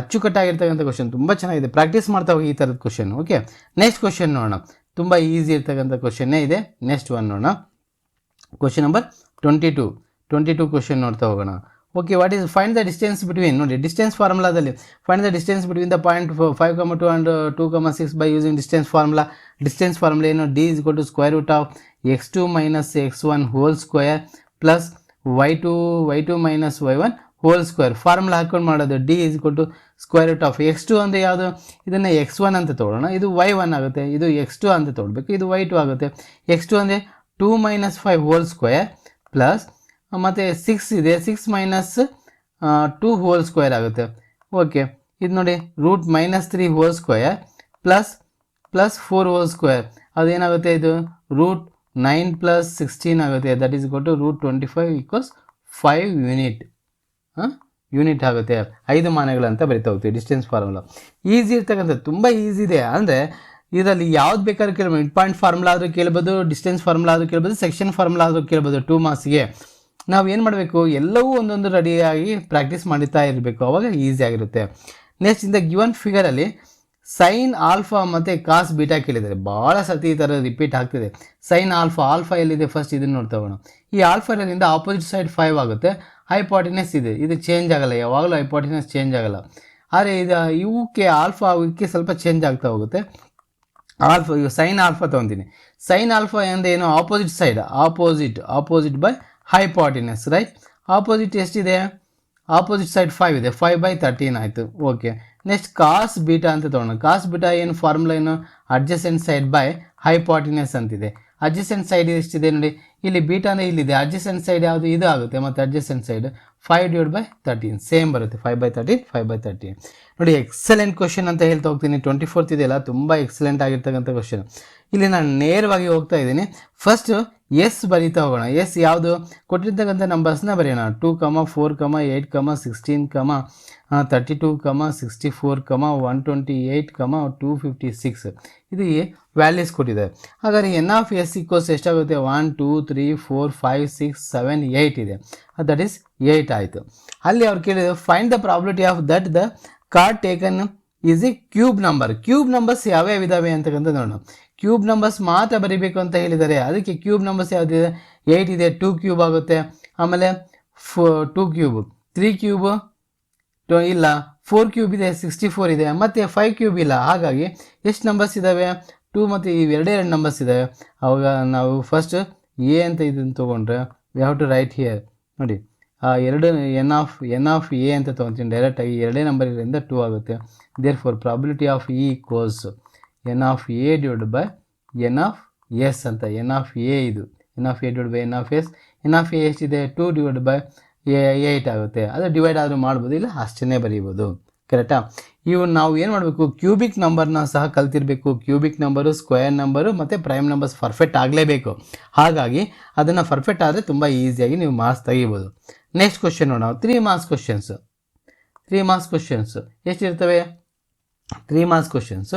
ಅಚ್ಚುಕಟ್ಟಾಗಿರ್ತಕ್ಕಂಥ ಕ್ವಶನ್ ತುಂಬ ಚೆನ್ನಾಗಿದೆ. ಪ್ರಾಕ್ಟೀಸ್ ಮಾಡ್ತಾ ಹೋಗಿ ಈ ಥರದ ಕ್ವಶನ್ ಓಕೆ ನೆಕ್ಸ್ಟ್ ಕ್ವಶನ್ ನೋಡೋಣ. ತುಂಬ ಈಸಿ ಇರ್ತಕ್ಕಂಥ ಕ್ವಶನ್ನೇ ಇದೆ. ನೆಕ್ಸ್ಟ್ ಒನ್ ನೋಡೋಣ. Question number twenty two twenty two question ನೋಡ್ತಾ ಹೋಗೋಣ. Okay what is find the distance between ನೋಡಿ distance ಫಾರ್ಮುಲಾದಲ್ಲಿ find the distance between the point five comma two and two comma six by using distance formula distance formula ಏನು? D is go to square root of X two minus X one whole square plus Y two Y two minus Y one whole square formula ಹಾಕೊಂಡು ಮಾಡೋದು D is to square root of X two ಅಂದರೆ ಯಾವುದು? ಇದನ್ನು X one ಅಂತ ತೊಗೊಳ್ಳೋಣ ಇದು Y one ಆಗುತ್ತೆ. ಇದು ಎಕ್ಸ್ ಟು ಅಂತ ತೊಗೊಳ್ಬೇಕು ಇದು ವೈ ಟು ಆಗುತ್ತೆ. ಎಕ್ಸ್ ಟು ಅಂದರೆ two minus five whole square plus ಮತ್ತು ಸಿಕ್ಸ್ ಇದೆ. Six minus two whole square ಆಗುತ್ತೆ. ಓಕೆ ಇದು ನೋಡಿ root minus three whole square plus plus four whole square ಅದೇನಾಗುತ್ತೆ ಇದು? ರೂಟ್ ನೈನ್ ಪ್ಲಸ್ ಸಿಕ್ಸ್ಟೀನ್ ಆಗುತ್ತೆ. That is go to root twenty five equals five unit unit ಆಗುತ್ತೆ. ಐದು ಮಾನಗಳಂತ ಬರಿತಾ ಹೋಗ್ತೀವಿ ಡಿಸ್ಟೆನ್ಸ್ ಫಾರ್ಮುಲಾ ಈಸಿ ಇರ್ತಕ್ಕಂಥ ತುಂಬ ಈಸಿ ಇದೆ. ಅಂದರೆ, ಇದರಲ್ಲಿ ಯಾವ್ದು ಬೇಕಾದ್ರೂ ಕೇಳ್ಬೋದು. ಮಿಡ್ ಪಾಯಿಂಟ್ ಫಾರ್ಮುಲಾ ಆದರೂ ಕೇಳ್ಬೋದು ಡಿಸ್ಟೆನ್ಸ್ ಫಾರ್ಮುಲಾ ಆದರೂ ಕೇಳ್ಬೋದು ಸೆಕ್ಷನ್ ಫಾರ್ಮುಲಾ ಆದರೂ ಕೇಳ್ಬೋದು ಟೂ ಮಾರ್ಕ್ಸ್ಗೆ ನಾವು ಏನು ಮಾಡಬೇಕು? ಎಲ್ಲವೂ ಒಂದೊಂದು ರೆಡಿಯಾಗಿ ಪ್ರಾಕ್ಟೀಸ್ ಮಾಡುತ್ತಾ ಇರಬೇಕು. ಅವಾಗ ಈಸಿ ಆಗಿರುತ್ತೆ. ನೆಕ್ಸ್ಟ್ ಇಂದ ಗಿವನ್ ಫಿಗರಲ್ಲಿ ಸೈನ್ ಆಲ್ಫಾ ಮತ್ತು ಕಾಸ್ ಬೀಟಾ ಕೇಳಿದ್ದಾರೆ. ಭಾಳ ಸತಿ ಈ ಥರ ರಿಪೀಟ್ ಆಗ್ತಿದೆ. ಸೈನ್ ಆಲ್ಫಾ ಆಲ್ಫಾ ಎಲ್ಲಿದೆ? ಫಸ್ಟ್ ಇದನ್ನು ನೋಡ್ತಗೋಣ ಈ ಆಲ್ಫಾ ಇರೋದ್ರಿಂದ ಆಪೋಸಿಟ್ ಸೈಡ್ ಫೈವ್ ಆಗುತ್ತೆ. ಹೈಪಾಟಿನೆಸ್ ಇದೆ. ಇದು ಚೇಂಜ್ ಆಗಲ್ಲ. ಯಾವಾಗಲೂ ಹೈಪಾಟಿನೆಸ್ ಚೇಂಜ್ ಆಗಲ್ಲ. ಆದರೆ ಇದು ಇವಕ್ಕೆ ಆಲ್ಫಾ ಆಗೋಕ್ಕೆ ಸ್ವಲ್ಪ ಚೇಂಜ್ ಆಗ್ತಾ ಹೋಗುತ್ತೆ. ಆಲ್ಫಾ, ಇವು ಸೈನ್ ಆಲ್ಫಾ ತೊಗೊತೀನಿ. ಸೈನ್ ಆಲ್ಫಾ ಅಂದರೆ ಏನು? Opposite side opposite opposite by hypotenuse right opposite ಎಷ್ಟಿದೆ? ಆಪೋಸಿಟ್ ಸೈಡ್ ಫೈವ್ ಇದೆ. ಫೈವ್ ಬೈ ತರ್ಟೀನ್ ಆಯಿತು. ಓಕೆ ನೆಕ್ಸ್ಟ್ ಕಾಸ್ ಬೀಟಾ ಅಂತ ತೊಗೊಳ್ಳೋಣ ಕಾಸ್ ಬೀಟಾ ಏನು? ಫಾರ್ಮುಲಾ ಏನು? ಅಡ್ಜಸೆಂಟ್ ಸೈಡ್ ಬೈ ಹೈಪಾಟಿನಸ್ ಅಂತಿದೆ. ಅಡ್ಜಸೆಂಟ್ ಸೈಡ್ ಎಷ್ಟಿದೆ ನೋಡಿ? ಇಲ್ಲಿ ಬೀಟಾ ಅಂದರೆ ಇಲ್ಲಿದೆ. ಅಡ್ಜಸೆಂಟ್ ಸೈಡ್ ಯಾವುದು? ಇದು ಆಗುತ್ತೆ. ಮತ್ತು adjacent side five divide by thirteen same ಬರುತ್ತೆ. Five by thirteen five by thirteen ನೋಡಿ ಎಕ್ಸಲೆಂಟ್ ಕ್ವಶನ್ ಅಂತ ಹೇಳ್ತಾ ಹೋಗ್ತೀನಿ. ಟ್ವೆಂಟಿ ಫೋರ್ತ್ ಇದೆಯಲ್ಲ? ತುಂಬ ಎಕ್ಸಲೆಂಟ್ ಆಗಿರ್ತಕ್ಕಂಥ ಕ್ವಶನ್ ಇಲ್ಲಿ ನಾನು ನೇರವಾಗಿ ಹೋಗ್ತಾ ಇದ್ದೀನಿ. ಫಸ್ಟ್ ಎಸ್ ಬರೀತಾ ಹೋಗೋಣ. ಎಸ್ ಯಾವುದು? ಕೊಟ್ಟಿರ್ತಕ್ಕಂಥ ನಂಬರ್ಸ್ನ ಬರೆಯೋಣ. Two comma four comma eight comma sixteen comma thirty two comma sixty four comma one twenty eight comma two fifty six ಇದು ವ್ಯಾಲ್ಯೂಸ್ ಕೊಟ್ಟಿದೆ. ಹಾಗಾದರೆ ಎನ್ ಆಫ್ ಎಸ್ ಇಕ್ವಲ್ಸ್ ಎಷ್ಟಾಗುತ್ತೆ? One two three four five six seven eight ಇದೆ. That is eight ಆಯಿತು. ಅಲ್ಲಿ ಅವ್ರು ಕೇಳಿದ್ರು find the probability of that the card taken is a cube number cube numbers ಯಾವ್ಯಾವ ಇದಾವೆ ಅಂತಕ್ಕಂಥ ನೋಡೋಣ. ಕ್ಯೂಬ್ ನಂಬರ್ಸ್ ಮಾತ್ರ ಬರೀಬೇಕು ಅಂತ ಹೇಳಿದ್ದಾರೆ. ಅದಕ್ಕೆ ಕ್ಯೂಬ್ ನಂಬರ್ಸ್ ಯಾವುದಿದೆ ಏಯ್ಟ್ ಇದೆ, ಟೂ ಕ್ಯೂಬ್ ಆಗುತ್ತೆ. ಆಮೇಲೆ four, two cube. Three cube ಇಲ್ಲ. ಫೋರ್ ಕ್ಯೂಬ್ ಇದೆ, ಸಿಕ್ಸ್ಟಿ ಫೋರ್ ಇದೆ. ಮತ್ತು ಫೈವ್ ಕ್ಯೂಬ್ ಇಲ್ಲ. ಹಾಗಾಗಿ ಎಷ್ಟು ನಂಬರ್ಸ್ ಇದ್ದಾವೆ ಟೂ ಮತ್ತು ಇವೆರಡೇ ಎರಡು ನಂಬರ್ಸ್ ಇದ್ದಾವೆ ಅವಾಗ ನಾವು ಫಸ್ಟ್ ಎ ಅಂತ ಇದನ್ನು ತೊಗೊಂಡ್ರೆ we have to write here ನೋಡಿ, ಆ ಎರಡು n of n of A ಅಂತ ತೊಗೊತೀನಿ. ಡೈರೆಕ್ಟಾಗಿ ಎರಡೇ ನಂಬರ್ ಇರೋದ್ರಿಂದ ಟೂ ಆಗುತ್ತೆ. Therefore probability of E course n of A divide by n of S ಅಂತ. ಎನ್ ಆಫ್ ಎ ಇದು. N of A divide by n of S n of A ಎಷ್ಟಿದೆ? Two divide by eight ಆಗುತ್ತೆ. ಅದು divide ಆದರೂ ಮಾಡ್ಬೋದು, ಇಲ್ಲ ಅಷ್ಟನ್ನೇ ಬರೀಬೋದು. ಕರೆಕ್ಟಾ ಇವು ನಾವು ಏನು ಮಾಡಬೇಕು? ಕ್ಯೂಬಿಕ್ ನಂಬರ್ನ ಸಹ ಕಲ್ತಿರಬೇಕು. ಕ್ಯೂಬಿಕ್ ನಂಬರು ಸ್ಕ್ವೇರ್ ನಂಬರು ಮತ್ತು ಪ್ರೈಮ್ ನಂಬರ್ಸ್ ಪರ್ಫೆಕ್ಟ್ ಆಗಲೇಬೇಕು. ಹಾಗಾಗಿ ಅದನ್ನು ಪರ್ಫೆಕ್ಟ್ ಆದರೆ ತುಂಬ ಈಸಿಯಾಗಿ ನೀವು ಮಾರ್ಕ್ಸ್ ತೆಗಿಬೋದು. ನೆಕ್ಸ್ಟ್ ಕ್ವಶನ್ ನೋಡೋಣ. Three marks questions three marks questions ಎಷ್ಟಿರ್ತವೆ? Three marks questions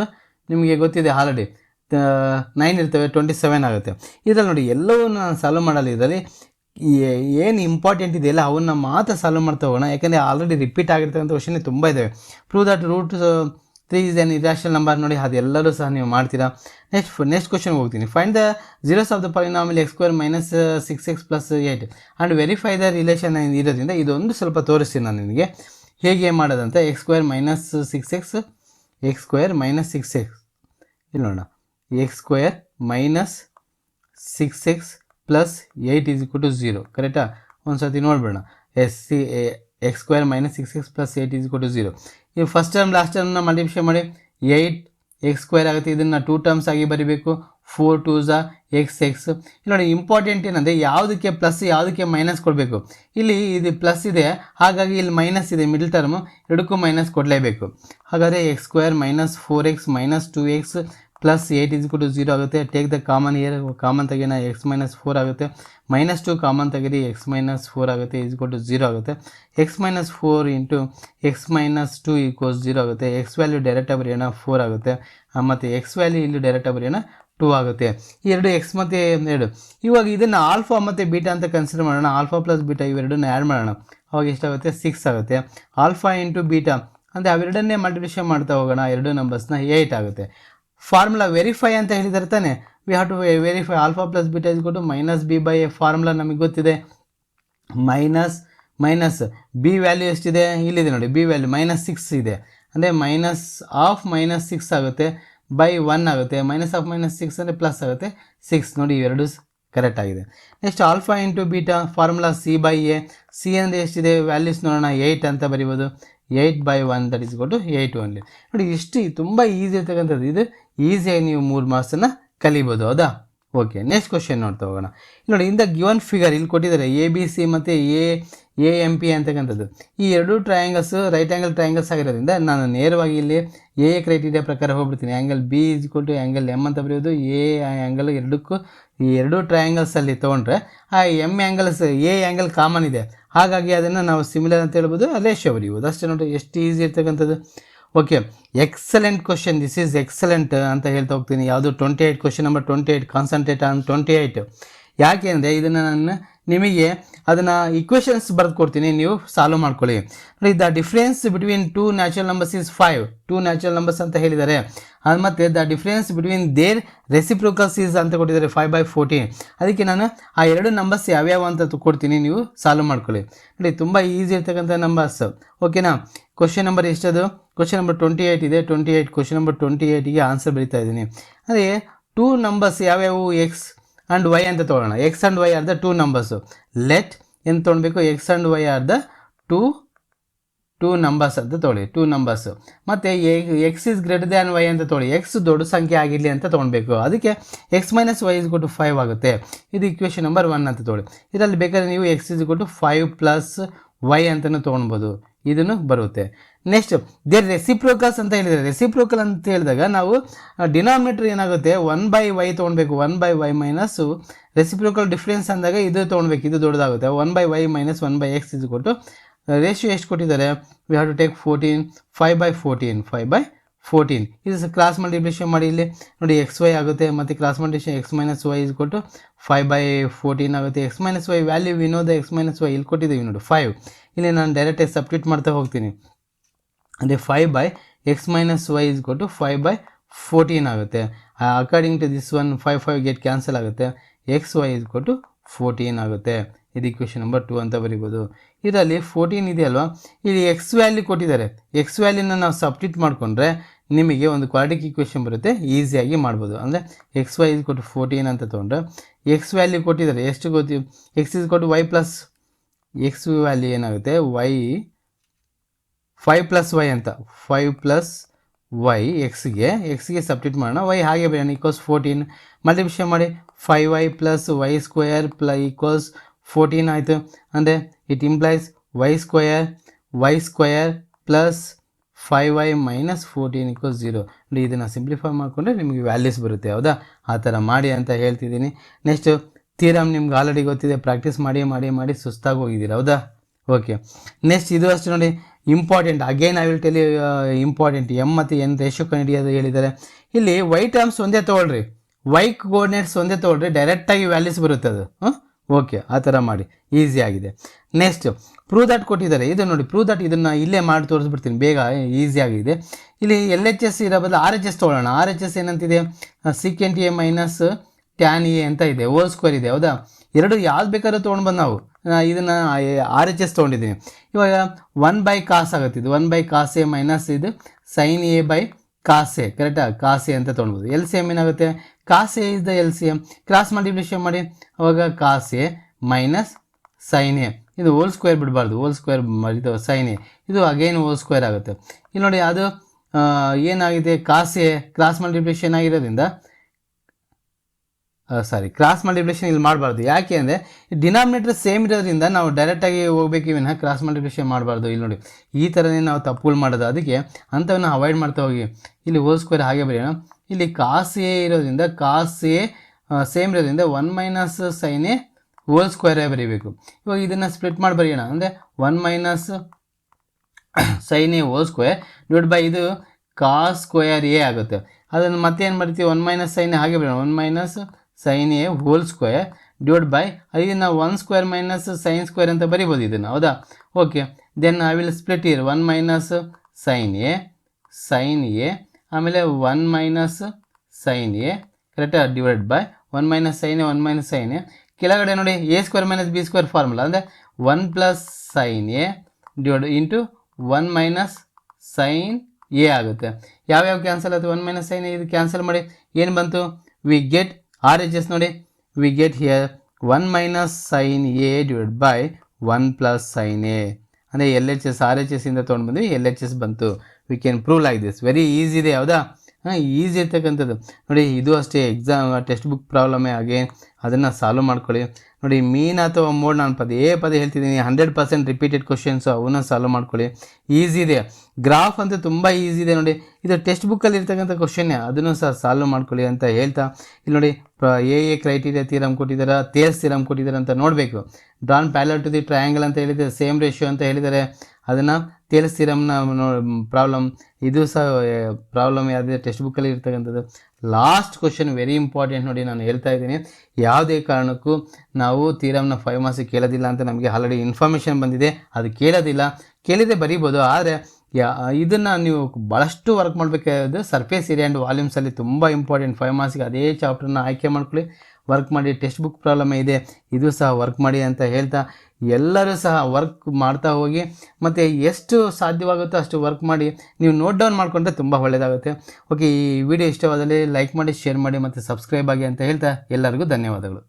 ನಿಮಗೆ ಗೊತ್ತಿದೆ ಆಲ್ರೆಡಿ ನೈನ್ ಇರ್ತವೆ ಟ್ವೆಂಟಿ ಸೆವೆನ್ ಆಗುತ್ತೆ. ಇದರಲ್ಲಿ ನೋಡಿ ಎಲ್ಲವೂ ನಾನು ಸಾಲ್ವ್ ಮಾಡಲ್ಲ. ಇದರಲ್ಲಿ ಏನು ಇಂಪಾರ್ಟೆಂಟ್ ಇದೆಯಲ್ಲ, ಅವನ್ನ ಮಾತ್ರ ಸಾಲ್ವ್ ಮಾಡ್ತಾ ಹೋಗೋಣ. ಯಾಕಂದರೆ ಆಲ್ರೆಡಿ ರಿಪೀಟ್ ಆಗಿರ್ತಕ್ಕಂಥ ಕ್ವಶನ್ ತುಂಬ ಇದ್ದಾವೆ prove that root three is an irrational number ನೋಡಿ, ಅದೆಲ್ಲರೂ ಸಹ ನೀವು ಮಾಡ್ತೀರಾ. ನೆಕ್ಸ್ಟ್ ನೆಕ್ಸ್ಟ್ ಕ್ವಶನ್ಗೆ ಹೋಗ್ತೀನಿ. Find the zeros of the ಪರಿಣಾಮಲ್ಲಿ x square minus six x plus eight and verify the relation ಇರೋದ್ರಿಂದ, ಇದೊಂದು ಸ್ವಲ್ಪ ತೋರಿಸ್ತೀನಿ ನಾನು ನಿಮಗೆ. ಹೇಗೆ ಮಾಡೋದಂತ x square minus six x x square minus six x ಇಲ್ಲಿ ನೋಡೋಣ. X square minus six x plus eight is equal to zero ಕರೆಕ್ಟಾ ಒಂದು ಸರ್ತಿ ನೋಡ್ಬೇಡ S C x square minus six x plus eight is equal to zero ಈ first term last ಟರ್ಮ್ನ multiply ಮಾಡಿ eight x square ಆಗುತ್ತೆ. ಇದನ್ನು two terms ಆಗಿ ಬರೀಬೇಕು. Four two the x x ಇಲ್ಲಿ ನೋಡಿ ಇಂಪಾರ್ಟೆಂಟ್ ಏನಂದರೆ ಯಾವುದಕ್ಕೆ ಪ್ಲಸ್ ಯಾವುದಕ್ಕೆ ಮೈನಸ್ ಕೊಡಬೇಕು. ಇಲ್ಲಿ ಇದು ಪ್ಲಸ್ ಇದೆ. ಹಾಗಾಗಿ ಇಲ್ಲಿ ಮೈನಸ್ ಇದೆ. ಮಿಡ್ಲ್ ಟರ್ಮು ಎರಡಕ್ಕೂ ಮೈನಸ್ ಕೊಡಲೇಬೇಕು. ಹಾಗಾದರೆ x square minus four x minus two x plus eight is to zero ಆಗುತ್ತೆ. Take the common here common ತೆಗಿನ x minus four ಆಗುತ್ತೆ. ಮೈನಸ್ ಟು ಕಾಮನ್ ತೆಗೆದು ಎಕ್ಸ್ ಮೈನಸ್ ಫೋರ್ ಆಗುತ್ತೆ is to zero ಆಗುತ್ತೆ. X minus four into x minus two equals zero ಆಗುತ್ತೆ. X value ಡೈರೆಕ್ಟಾಗಿ ಏನೋ four ಆಗುತ್ತೆ. ಮತ್ತು ಎಕ್ಸ್ ವ್ಯಾಲ್ಯೂ ಇಲ್ಲಿ ಡೈರೆಕ್ಟಾಗಿ ಏನೋ ಟೂ ಆಗುತ್ತೆ. ಎರಡು ಎಕ್ಸ್ ಮತ್ತು ಎರಡು. ಇವಾಗ ಇದನ್ನು ಆಲ್ಫಾ ಮತ್ತು ಬೀಟಾ ಅಂತ ಕನ್ಸಿಡರ್ ಮಾಡೋಣ. ಆಲ್ಫಾ ಪ್ಲಸ್ ಬೀಟಾ ಇವೆರಡನ್ನ ಆ್ಯಡ್ ಮಾಡೋಣ. ಅವಾಗ ಎಷ್ಟಾಗುತ್ತೆ? ಸಿಕ್ಸ್ ಆಗುತ್ತೆ. ಆಲ್ಫಾ ಇಂಟು ಬೀಟಾ ಅಂದರೆ ಅವೆರಡನ್ನೇ ಮಲ್ಟಿಪ್ಲಿಷನ್ ಮಾಡ್ತಾ ಹೋಗೋಣ. ಎರಡು ನಂಬರ್ಸ್ನ ಏಯ್ಟ್ ಆಗುತ್ತೆ. ಫಾರ್ಮುಲಾ ವೆರಿಫೈ ಅಂತ ಹೇಳಿದರೆ ತಾನೆ. We have to verify alpha plus beta is to minus B by A formula ನಮಗೆ ಗೊತ್ತಿದೆ. ಮೈನಸ್ ಮೈನಸ್ ಬಿ ವ್ಯಾಲ್ಯೂ ಎಷ್ಟಿದೆ? ಇಲ್ಲಿದೆ ನೋಡಿ. ಬಿ ವ್ಯಾಲ್ಯೂ ಮೈನಸ್ ಸಿಕ್ಸ್ ಇದೆ. ಅಂದರೆ ಮೈನಸ್ ಆಫ್ ಮೈನಸ್ ಸಿಕ್ಸ್ ಆಗುತ್ತೆ. ಬೈ ಒನ್ ಆಗುತ್ತೆ. ಮೈನಸ್ ಆಫ್ ಮೈನಸ್ ಸಿಕ್ಸ್ ಅಂದರೆ ಪ್ಲಸ್ ಆಗುತ್ತೆ. ಸಿಕ್ಸ್ ನೋಡಿ ಇವೆರಡು ಕರೆಕ್ಟ್ ಆಗಿದೆ. Next alpha into beta formula C by A C ಅಂದರೆ ಎಷ್ಟಿದೆ? ವ್ಯಾಲ್ಯೂಸ್ ನೋಡೋಣ. ಏಯ್ಟ್ ಅಂತ ಬರಿಬೋದು. Eight by one that is ಕೊಟ್ಟು ಏಯ್ಟ್ ಒನ್ಲಿ ನೋಡಿ, ಇಷ್ಟು ತುಂಬ ಈಸಿ ಇರ್ತಕ್ಕಂಥದ್ದು. ಇದು ಈಸಿಯಾಗಿ ನೀವು ಮೂರು ಮಾರ್ಕ್ಸನ್ನು ಕಲಿಬೋದು, ಹೌದಾ? ಓಕೆ ನೆಕ್ಸ್ಟ್ ಕ್ವಶನ್ ನೋಡ್ತಾ ಹೋಗೋಣ. ನೋಡಿ, ಇಂದ ಗಿವನ್ ಫಿಗರ್ ಇಲ್ಲಿ ಕೊಟ್ಟಿದ್ದಾರೆ ಎ ಬಿ ಸಿ ಮತ್ತು ಎ ಎ ಎಂ ಪಿ ಅಂತಕ್ಕಂಥದ್ದು. ಈ ಎರಡು ಟ್ರಯಾಂಗಲ್ಸ್ ರೈಟ್ ಆ್ಯಂಗಲ್ ಟ್ರಯಾಂಗಲ್ಸ್ ಆಗಿರೋದ್ರಿಂದ ನಾನು ನೇರವಾಗಿ ಇಲ್ಲಿ ಎ ಕ್ರೈಟೀರಿಯಾ ಪ್ರಕಾರ ಹೋಗ್ಬಿಡ್ತೀನಿ. ಆ್ಯಂಗಲ್ ಬಿ ಇಸ್ ಕೊಟ್ಟು ಆ್ಯಂಗಲ್ ಎಂ ಅಂತ ಬರೆಯೋದು. ಎ ಆ್ಯಂಗಲ್ ಎರಡಕ್ಕೂ ಈ ಎರಡು ಟ್ರಯಾಂಗಲ್ಸಲ್ಲಿ ತೊಗೊಂಡ್ರೆ ಆ M angles A angle common ಇದೆ. ಹಾಗಾಗಿ ಅದನ್ನು ನಾವು ಸಿಮಿಲರ್ ಅಂತ ಹೇಳ್ಬೋದು. ರೇಷಿಯೋ ಬರೆಯುವುದು ಅಷ್ಟೇ ನೋಡಿ ಎಷ್ಟು ಈಸಿ ಇರ್ತಕ್ಕಂಥದ್ದು. Okay excellent question this is excellent ಅಂತ ಹೇಳ್ತಾ ಹೋಗ್ತೀನಿ. ಯಾವುದು twenty eight question number twenty eight concentrate on twenty eight ಯಾಕೆ ಅಂದರೆ ಇದನ್ನು ನಾನು ನಿಮಗೆ ಅದನ್ನು ಇಕ್ವೇಷನ್ಸ್ ಬರೆದು ಕೊಡ್ತೀನಿ. ನೀವು ಸಾಲ್ವ್ ಮಾಡ್ಕೊಳ್ಳಿ. ನೋಡಿ the difference between two natural numbers is five two natural numbers ಅಂತ ಹೇಳಿದ್ದಾರೆ. ಅದು ಮತ್ತು the difference between their reciprocals is ಅಂತ ಕೊಟ್ಟಿದ್ದಾರೆ ಫೈವ್ ಬೈ ಫೋರ್ಟೀನ್ ಅದಕ್ಕೆ ನಾನು ಆ ಎರಡು ನಂಬರ್ಸ್ ಯಾವ್ಯಾವ ಅಂತ ಕೊಡ್ತೀನಿ. ನೀವು ಸಾಲ್ವ್ ಮಾಡ್ಕೊಳ್ಳಿ. ನೋಡಿ, ತುಂಬ ಈಸಿ ಇರ್ತಕ್ಕಂಥ ನಂಬರ್ಸ್ ಓಕೆನಾ ಕ್ವಶನ್ ನಂಬರ್ ಎಷ್ಟದು? ಕ್ವಶನ್ ನಂಬರ್ ಟ್ವೆಂಟಿ ಏಯ್ಟ್ ಇದೆ. Twenty eight question number twenty ಏಯ್ಟಿಗೆ answer ಬರೀತಾ ಇದ್ದೀನಿ. ಅದೇ ಟೂ ನಂಬರ್ಸ್ ಯಾವ್ಯಾವು? ಎಕ್ಸ್ ಆ್ಯಂಡ್ ವೈ ಅಂತ ತೊಗೊಳ್ಳೋಣ x and y are the two numbers let ಏನು ತೊಗೊಳ್ಬೇಕು x and y are the two two numbers ಅಂತ ತೊಗೊಳ್ಳಿ ಟೂ ನಂಬರ್ಸು ಮತ್ತು x is greater than y ಅಂತ ತೊಗೊಳ್ಳಿ ಎಕ್ಸ್ ದೊಡ್ಡ ಸಂಖ್ಯೆ ಆಗಿರಲಿ ಅಂತ ತೊಗೊಳ್ಬೇಕು ಅದಕ್ಕೆ ಎಕ್ಸ್ ಮೈನಸ್ ವೈ ಇಸ್ ಕೊಟ್ಟು ಫೈವ್ ಆಗುತ್ತೆ. ಇದು ಇಕ್ವೇಷನ್ ನಂಬರ್ ಒನ್ ಅಂತ ತೊಗೊಳ್ಳಿ ಇದರಲ್ಲಿ ಬೇಕಾದ್ರೆ ನೀವು ಎಕ್ಸ್ ಇಸ್ ಕೊಟ್ಟು ಫೈವ್ ಪ್ಲಸ್ ವೈ ಅಂತಲೂ ತೊಗೊಳ್ಬೋದು ಇದನ್ನು ಬರುತ್ತೆ. ನೆಕ್ಸ್ಟ್ ದೇರ್ ರೆಸಿಪ್ರೋಕಲ್ಸ್ ಅಂತ ಹೇಳಿದರೆ ರೆಸಿಪ್ರೋಕಲ್ ಅಂತ ಹೇಳಿದಾಗ ನಾವು ಡಿನಾಮಿನೇಟರ್ ಏನಾಗುತ್ತೆ? ಒನ್ ಬೈ ವೈ ತೊಗೊಳ್ಬೇಕು. One by y minus reciprocal difference ಅಂದಾಗ ಇದು ತೊಗೊಳ್ಬೇಕು. ಇದು ದೊಡ್ಡದಾಗುತ್ತೆ. One by y minus one by x ಇದು ಕೊಟ್ಟು ರೇಷಿಯೋ ಎಷ್ಟು ಕೊಟ್ಟಿದ್ದಾರೆ? We have to take fourteen five by fourteen five by fourteen ಇದು ಕ್ರಾಸ್ ಮಲ್ಟಿಪ್ಲಿಕೇಶನ್ ಮಾಡಿ ಇಲ್ಲಿ. ನೋಡಿ ಎಕ್ಸ್ ವೈ ಆಗುತ್ತೆ. ಮತ್ತು cross multiplication x minus y ಇದು ಕೊಟ್ಟು ಫೈವ್ ಬೈ ಫೋರ್ಟೀನ್ ಆಗುತ್ತೆ. ಎಕ್ಸ್ ಮೈನಸ್ ವೈ ವ್ಯಾಲ್ಯೂ ವಿನೋದ ಎಕ್ಸ್ ಮೈನಸ್ ವೈ ಇಲ್ಲಿ ಕೊಟ್ಟಿದ್ದೀವಿ ನೋಡಿ. ಫೈವ್ ಇಲ್ಲಿ ನಾನು ಡೈರೆಕ್ಟಾಗಿ ಸಬ್ಟ್ಯೂಟ್ ಮಾಡ್ತಾ ಹೋಗ್ತೀನಿ. ಅಂದರೆ five by x minus y is ಕೊಟ್ಟು ಫೈವ್ ಬೈ ಫೋರ್ಟೀನ್ ಆಗುತ್ತೆ. According to this one five five get cancel ಆಗುತ್ತೆ. ಎಕ್ಸ್ ವೈ ಇಸ್ ಕೊಟ್ಟು ಫೋರ್ಟೀನ್ ಆಗುತ್ತೆ. ಇದು ಇಕ್ವೇಷನ್ ನಂಬರ್ ಟು ಅಂತ ಬರಿಬೋದು. ಇದರಲ್ಲಿ ಫೋರ್ಟೀನ್ ಇದೆಯಲ್ವಾ ಇಲ್ಲಿ ಎಕ್ಸ್ ವ್ಯಾಲ್ಯೂ ಕೊಟ್ಟಿದ್ದಾರೆ. ಎಕ್ಸ್ ವ್ಯಾಲ್ಯೂನ ನಾವು ಸಬ್ಟ್ಯೂಟ್ ಮಾಡಿಕೊಂಡ್ರೆ ನಿಮಗೆ ಒಂದು ಕ್ವಾಲಿಟಿಕ್ ಇಕ್ವೇಷನ್ ಬರುತ್ತೆ. ಈಸಿಯಾಗಿ ಮಾಡ್ಬೋದು. ಅಂದರೆ ಎಕ್ಸ್ ವೈ ಇಸ್ ಕೊಟ್ಟು ಫೋರ್ಟೀನ್ ಅಂತ ತೊಗೊಂಡ್ರೆ ಎಕ್ಸ್ ವ್ಯಾಲ್ಯೂ ಕೊಟ್ಟಿದ್ದಾರೆ. ಎಷ್ಟು ಗೊತ್ತಿ? ಎಕ್ಸ್ ಇಸ್ ಕೊಟ್ಟು ವೈ ಪ್ಲಸ್ ಎಕ್ಸ್ ವ್ಯಾಲ್ಯೂ ಏನಾಗುತ್ತೆ? ವೈ ಫೈವ್ ಪ್ಲಸ್ ವೈ ಅಂತ. ಫೈವ್ ಪ್ಲಸ್ ವೈ ಎಕ್ಸ್ಗೆ ಎಕ್ಸ್ಗೆ ಸಬ್ಸ್ಟಿಟ್ ಮಾಡೋಣ. ವೈ ಹಾಗೆ ಬರೋಣ ಈಕ್ವಲ್ಸ್ ಫೋರ್ಟೀನ್ ವಿಷಯ ಮಾಡಿ. Five y plus y square plus equals fourteen ಆಯಿತು. ಅಂದರೆ it implies y square y square plus five y minus fourteen equals zero ಇದನ್ನು ಸಿಂಪ್ಲಿಫೈ ಮಾಡಿಕೊಂಡ್ರೆ ನಿಮಗೆ ವ್ಯಾಲ್ಯೂಸ್ ಬರುತ್ತೆ. ಹೌದಾ? ಆ ಥರ ಮಾಡಿ ಅಂತ ಹೇಳ್ತಿದ್ದೀನಿ. ನೆಕ್ಸ್ಟು ಥೀರಮ್ ನಿಮ್ಗೆ ಆಲ್ರೆಡಿ ಗೊತ್ತಿದೆ. ಪ್ರಾಕ್ಟೀಸ್ ಮಾಡಿ ಮಾಡಿ ಮಾಡಿ ಸುಸ್ತಾಗಿ ಹೋಗಿದ್ದೀರ? ಹೌದಾ? ಓಕೆ ನೆಕ್ಸ್ಟ್ ಇದು ಅಷ್ಟು ನೋಡಿ. Important again I will tell important M ಮತ್ತು ಎನ್ ರೇಷೋ ಕಂಡಿಡಿಯೋದು ಹೇಳಿದ್ದಾರೆ. ಇಲ್ಲಿ ವೈ ಟರ್ಮ್ಸ್ ಒಂದೇ ತೊಗೊಳ್ರಿ. ವೈ ಕೋಆರ್ಡಿನೇಟ್ಸ್ ಒಂದೇ ತೊಗೊಳ್ರಿ. ಡೈರೆಕ್ಟಾಗಿ ವ್ಯಾಲ್ಯೂಸ್ ಬರುತ್ತೆ ಅದು. ಓಕೆ ಆ ಥರ ಮಾಡಿ. ಈಸಿ ಆಗಿದೆ. ನೆಕ್ಸ್ಟ್ ಪ್ರೂವ್ ದಟ್ ಕೊಟ್ಟಿದ್ದಾರೆ. ಇದು ನೋಡಿ ಪ್ರೂವ್ ದಟ್ ಇದನ್ನು ಇಲ್ಲೇ ಮಾಡಿ ತೋರಿಸ್ಬಿಡ್ತೀನಿ. ಬೇಗ ಈಸಿ ಆಗಿದೆ. ಇಲ್ಲಿ ಎಲ್ ಎಚ್ ಎಸ್ ಇರೋ ಬದಲು ಆರ್ ಎಚ್ ಎಸ್ ತೊಗೊಳ್ಳೋಣ. R H S ಏನಂತಿದೆ? Secant A minus tan A ಅಂತ ಇದೆ ಓಲ್ ಸ್ಕ್ವೇರ್ ಇದೆ, ಹೌದಾ? ಎರಡು ಯಾವ್ದು ಬೇಕಾದ್ರೂ ತೊಗೊಂಡು ಬಂದು ನಾವು. ಇದನ್ನು ಆರ್ ಎಚ್ ಎಸ್ ತೊಗೊಂಡಿದ್ದೀನಿ. ಇವಾಗ ಒನ್ ಬೈ ಕಾಸ್ ಆಗುತ್ತೆ ಇದು one by cos A minus ಇದು sine A by cos A ಕರೆಕ್ಟಾ ಕಾಸ್ ಅಂತ ತೊಗೊಳ್ಬೋದು ಎಲ್ ಸಿ ಎಂ ಏನಾಗುತ್ತೆ? Cos A is the L C M cross multiplication ಮಾಡಿ, ಅವಾಗ ಕಾಸ್ ಮೈನಸ್ ಸೈನ್ ಎ ಇದು ಓಲ್ ಸ್ಕ್ವೇರ್ ಬಿಡಬಾರ್ದು ಓಲ್ ಸ್ಕ್ವೇರ್ ಇದು ಸೈನ್ ಎ ಇದು ಅಗೈನ್ ಓಲ್ ಸ್ಕ್ವೇರ್ ಆಗುತ್ತೆ. ಇಲ್ಲಿ ನೋಡಿ, ಅದು ಏನಾಗಿದೆ? ಕಾಸೆ ಕ್ರಾಸ್ ಮಲ್ಟಿಪ್ಲಿಕೇಶನ್ ಆಗಿರೋದ್ರಿಂದ ಸಾರಿ ಕ್ರಾಸ್ ಮಲ್ಟಿಪ್ಲಿಕೇಶನ್ ಇಲ್ಲಿ ಮಾಡಬಾರ್ದು. ಯಾಕೆ ಅಂದರೆ ಡಿನಾಮಿನೇಟರ್ ಸೇಮ್ ಇರೋದ್ರಿಂದ ನಾವು ಡೈರೆಕ್ಟಾಗಿ ಹೋಗ್ಬೇಕು ವಿನಃ ಕ್ರಾಸ್ ಮಲ್ಟಿಪ್ಲಿಕೇಶನ್ ಮಾಡಬಾರ್ದು. ಇಲ್ಲಿ ನೋಡಿ, ಈ ಥರನೇ ನಾವು ತಪ್ಪುಗಳು ಮಾಡೋದು. ಅದಕ್ಕೆ ಅಂಥವನ್ನ ಅವಾಯ್ಡ್ ಮಾಡ್ತಾ ಹೋಗಿ. ಇಲ್ಲಿ ಹೋಲ್ ಸ್ಕ್ವೇರ್ ಹಾಗೆ ಬರೆಯೋಣ. ಇಲ್ಲಿ ಕಾಸ್ ಎ ಇರೋದ್ರಿಂದ ಕಾಸ್ ಎ ಸೇಮ್ ಇರೋದ್ರಿಂದ ಒನ್ ಮೈನಸ್ ಸೈನ್ ಎ ಸ್ಕ್ವೇರೇ ಬರೀಬೇಕು. ಇವಾಗ ಇದನ್ನು ಸ್ಪ್ಲಿಟ್ ಮಾಡಿ ಬರೆಯೋಣ. ಅಂದರೆ one minus sine A whole square divide by ಇದು ಕಾಸ್ ಸ್ಕ್ವೇರ್ ಎ ಆಗುತ್ತೆ. ಅದನ್ನು ಮತ್ತೆ ಏನು ಮಾಡ್ತೀವಿ ಒನ್ ಮೈನಸ್ ಸೈನ್ ಹಾಗೆ ಬರೋಣ one minus sine A whole square divide by ಇದನ್ನು one square minus sine square ಅಂತ ಬರಿಬೋದು ಇದನ್ನು, ಹೌದಾ? Okay then I will split it one minus sine A sine A ಆಮೇಲೆ one minus sine A correct divide by one minus sine A one minus sine A ಕೆಳಗಡೆ ನೋಡಿ A square minus B square formula ಅಂದರೆ one plus sine A divide into one minus sine A ಆಗುತ್ತೆ. ಯಾವ್ಯಾವ cancel ಆಗುತ್ತೆ one minus sine ಇದು cancel ಮಾಡಿ. ಏನು ಬಂತು? We get R H S ನೋಡಿ we get here one minus sine A divide by one plus sine A ಅಂದರೆ L H S R H S ಇಂದ ತೊಗೊಂಡು ಬಂದ್ವಿ ಎಲ್ ಎಚ್ ಎಸ್ ಬಂತು. We can prove like this very easy ಇದೆ ಯಾವುದಾ ಹಾಂ easy ಇರ್ತಕ್ಕಂಥದ್ದು. ನೋಡಿ, ಇದು ಅಷ್ಟೇ ಎಕ್ಸಾಮ್ ಟೆಕ್ಸ್ಟ್ ಬುಕ್ ಪ್ರಾಬ್ಲಮೇ ಹಾಗೆ ಅದನ್ನು ಸಾಲ್ವ್ ಮಾಡ್ಕೊಳ್ಳಿ. ನೋಡಿ, ಮೀನ್ ಅಥವಾ ಮೋಡ್ ನಾನು ಪದೇ ಪದೇ ಹೇಳ್ತಿದ್ದೀನಿ. ಹಂಡ್ರೆಡ್ ಪರ್ಸೆಂಟ್ ರಿಪೀಟೆಡ್ ಕ್ವಶನ್ಸು ಅವನ್ನ ಸಾಲ್ವ್ ಮಾಡ್ಕೊಳ್ಳಿ. ಈಸಿ ಇದೆ. ಗ್ರಾಫ್ ಅಂತೂ ತುಂಬ ಈಸಿ ಇದೆ ನೋಡಿ. ಇದು ಟೆಕ್ಸ್ಟ್ ಬುಕ್ಕಲ್ಲಿ ಇರ್ತಕ್ಕಂಥ ಕ್ವಶನ್ನೇ ಅದನ್ನು ಸಹ ಸಾಲ್ವ್ ಮಾಡ್ಕೊಳ್ಳಿ ಅಂತ ಹೇಳ್ತಾ. ಇಲ್ಲಿ ನೋಡಿ ಎ ಎ ಕ್ರೈಟೀರಿಯಾ ತೀರಮ್ ಕೊಟ್ಟಿದ್ದಾರೆ ತೇರ್ಸ್ ತೀರಮ್ ಕೊಟ್ಟಿದ್ದಾರೆ ಅಂತ ನೋಡಬೇಕು. Drawn parallel to the triangle ಅಂತ ಹೇಳಿದರೆ ಸೇಮ್ ರೇಷಿಯೋ ಅಂತ ಹೇಳಿದ್ದಾರೆ ಅದನ್ನು ತೇಲ್ಸ್ ತೀರಮ್ನ ಪ್ರಾಬ್ಲಮ್ ಇದು ಸಹ ಪ್ರಾಬ್ಲಮ್ ಯಾವುದೇ ಟೆಕ್ಸ್ಟ್ ಬುಕ್ಕಲ್ಲಿ ಇರ್ತಕ್ಕಂಥದ್ದು. ಲಾಸ್ಟ್ ಕ್ವಶನ್ ವೆರಿ ಇಂಪಾರ್ಟೆಂಟ್ ನೋಡಿ ನಾನು ಹೇಳ್ತಾ ಇದ್ದೀನಿ. ಯಾವುದೇ ಕಾರಣಕ್ಕೂ ನಾವು ತೀರಮ್ನ ಫೈವ್ ಮಾರ್ಕ್ಸ್ ಕೇಳೋದಿಲ್ಲ ಅಂತ ನಮಗೆ ಆಲ್ರೆಡಿ ಇನ್ಫಾರ್ಮೇಷನ್ ಬಂದಿದೆ. ಅದು ಕೇಳೋದಿಲ್ಲ. ಕೇಳಿದೆ ಬರೀಬೋದು, ಆದರೆ ಯಾ, ಇದನ್ನು ನೀವು ಭಾಳಷ್ಟು ವರ್ಕ್ ಮಾಡಬೇಕಾದ್ರೆ ಸರ್ಫೇಸ್ ಏರಿಯಾ ಆ್ಯಂಡ್ ವಾಲ್ಯೂಮ್ಸಲ್ಲಿ ತುಂಬ ಇಂಪಾರ್ಟೆಂಟ್ ಫೈವ್ ಮಾರ್ಕ್ಸಿಗೆ ಅದೇ ಚಾಪ್ಟರ್ನ ಆಯ್ಕೆ ಮಾಡ್ಕೊಳ್ಳಿ. ವರ್ಕ್ ಮಾಡಿ ಟೆಕ್ಸ್ಟ್ ಬುಕ್ ಪ್ರಾಬ್ಲಮ್ ಇದೆ. ಇದು ಸಹ ವರ್ಕ್ ಮಾಡಿ ಅಂತ ಹೇಳ್ತಾ ಎಲ್ಲರೂ ಸಹ ವರ್ಕ್ ಮಾಡ್ತಾ ಹೋಗಿ, ಮತ್ತು ಎಷ್ಟು ಸಾಧ್ಯವಾಗುತ್ತೋ ಅಷ್ಟು ವರ್ಕ್ ಮಾಡಿ ನೀವು ನೋಟ್ ಡೌನ್ ಮಾಡಿಕೊಂಡ್ರೆ ತುಂಬ ಒಳ್ಳೆಯದಾಗುತ್ತೆ ಓಕೆ ಈ ವಿಡಿಯೋ ಇಷ್ಟವಾದಲ್ಲಿ ಲೈಕ್ ಮಾಡಿ ಶೇರ್ ಮಾಡಿ, ಮತ್ತು ಸಬ್ಸ್ಕ್ರೈಬ್ ಆಗಿ ಅಂತ ಹೇಳ್ತಾ ಎಲ್ಲರಿಗೂ ಧನ್ಯವಾದಗಳು.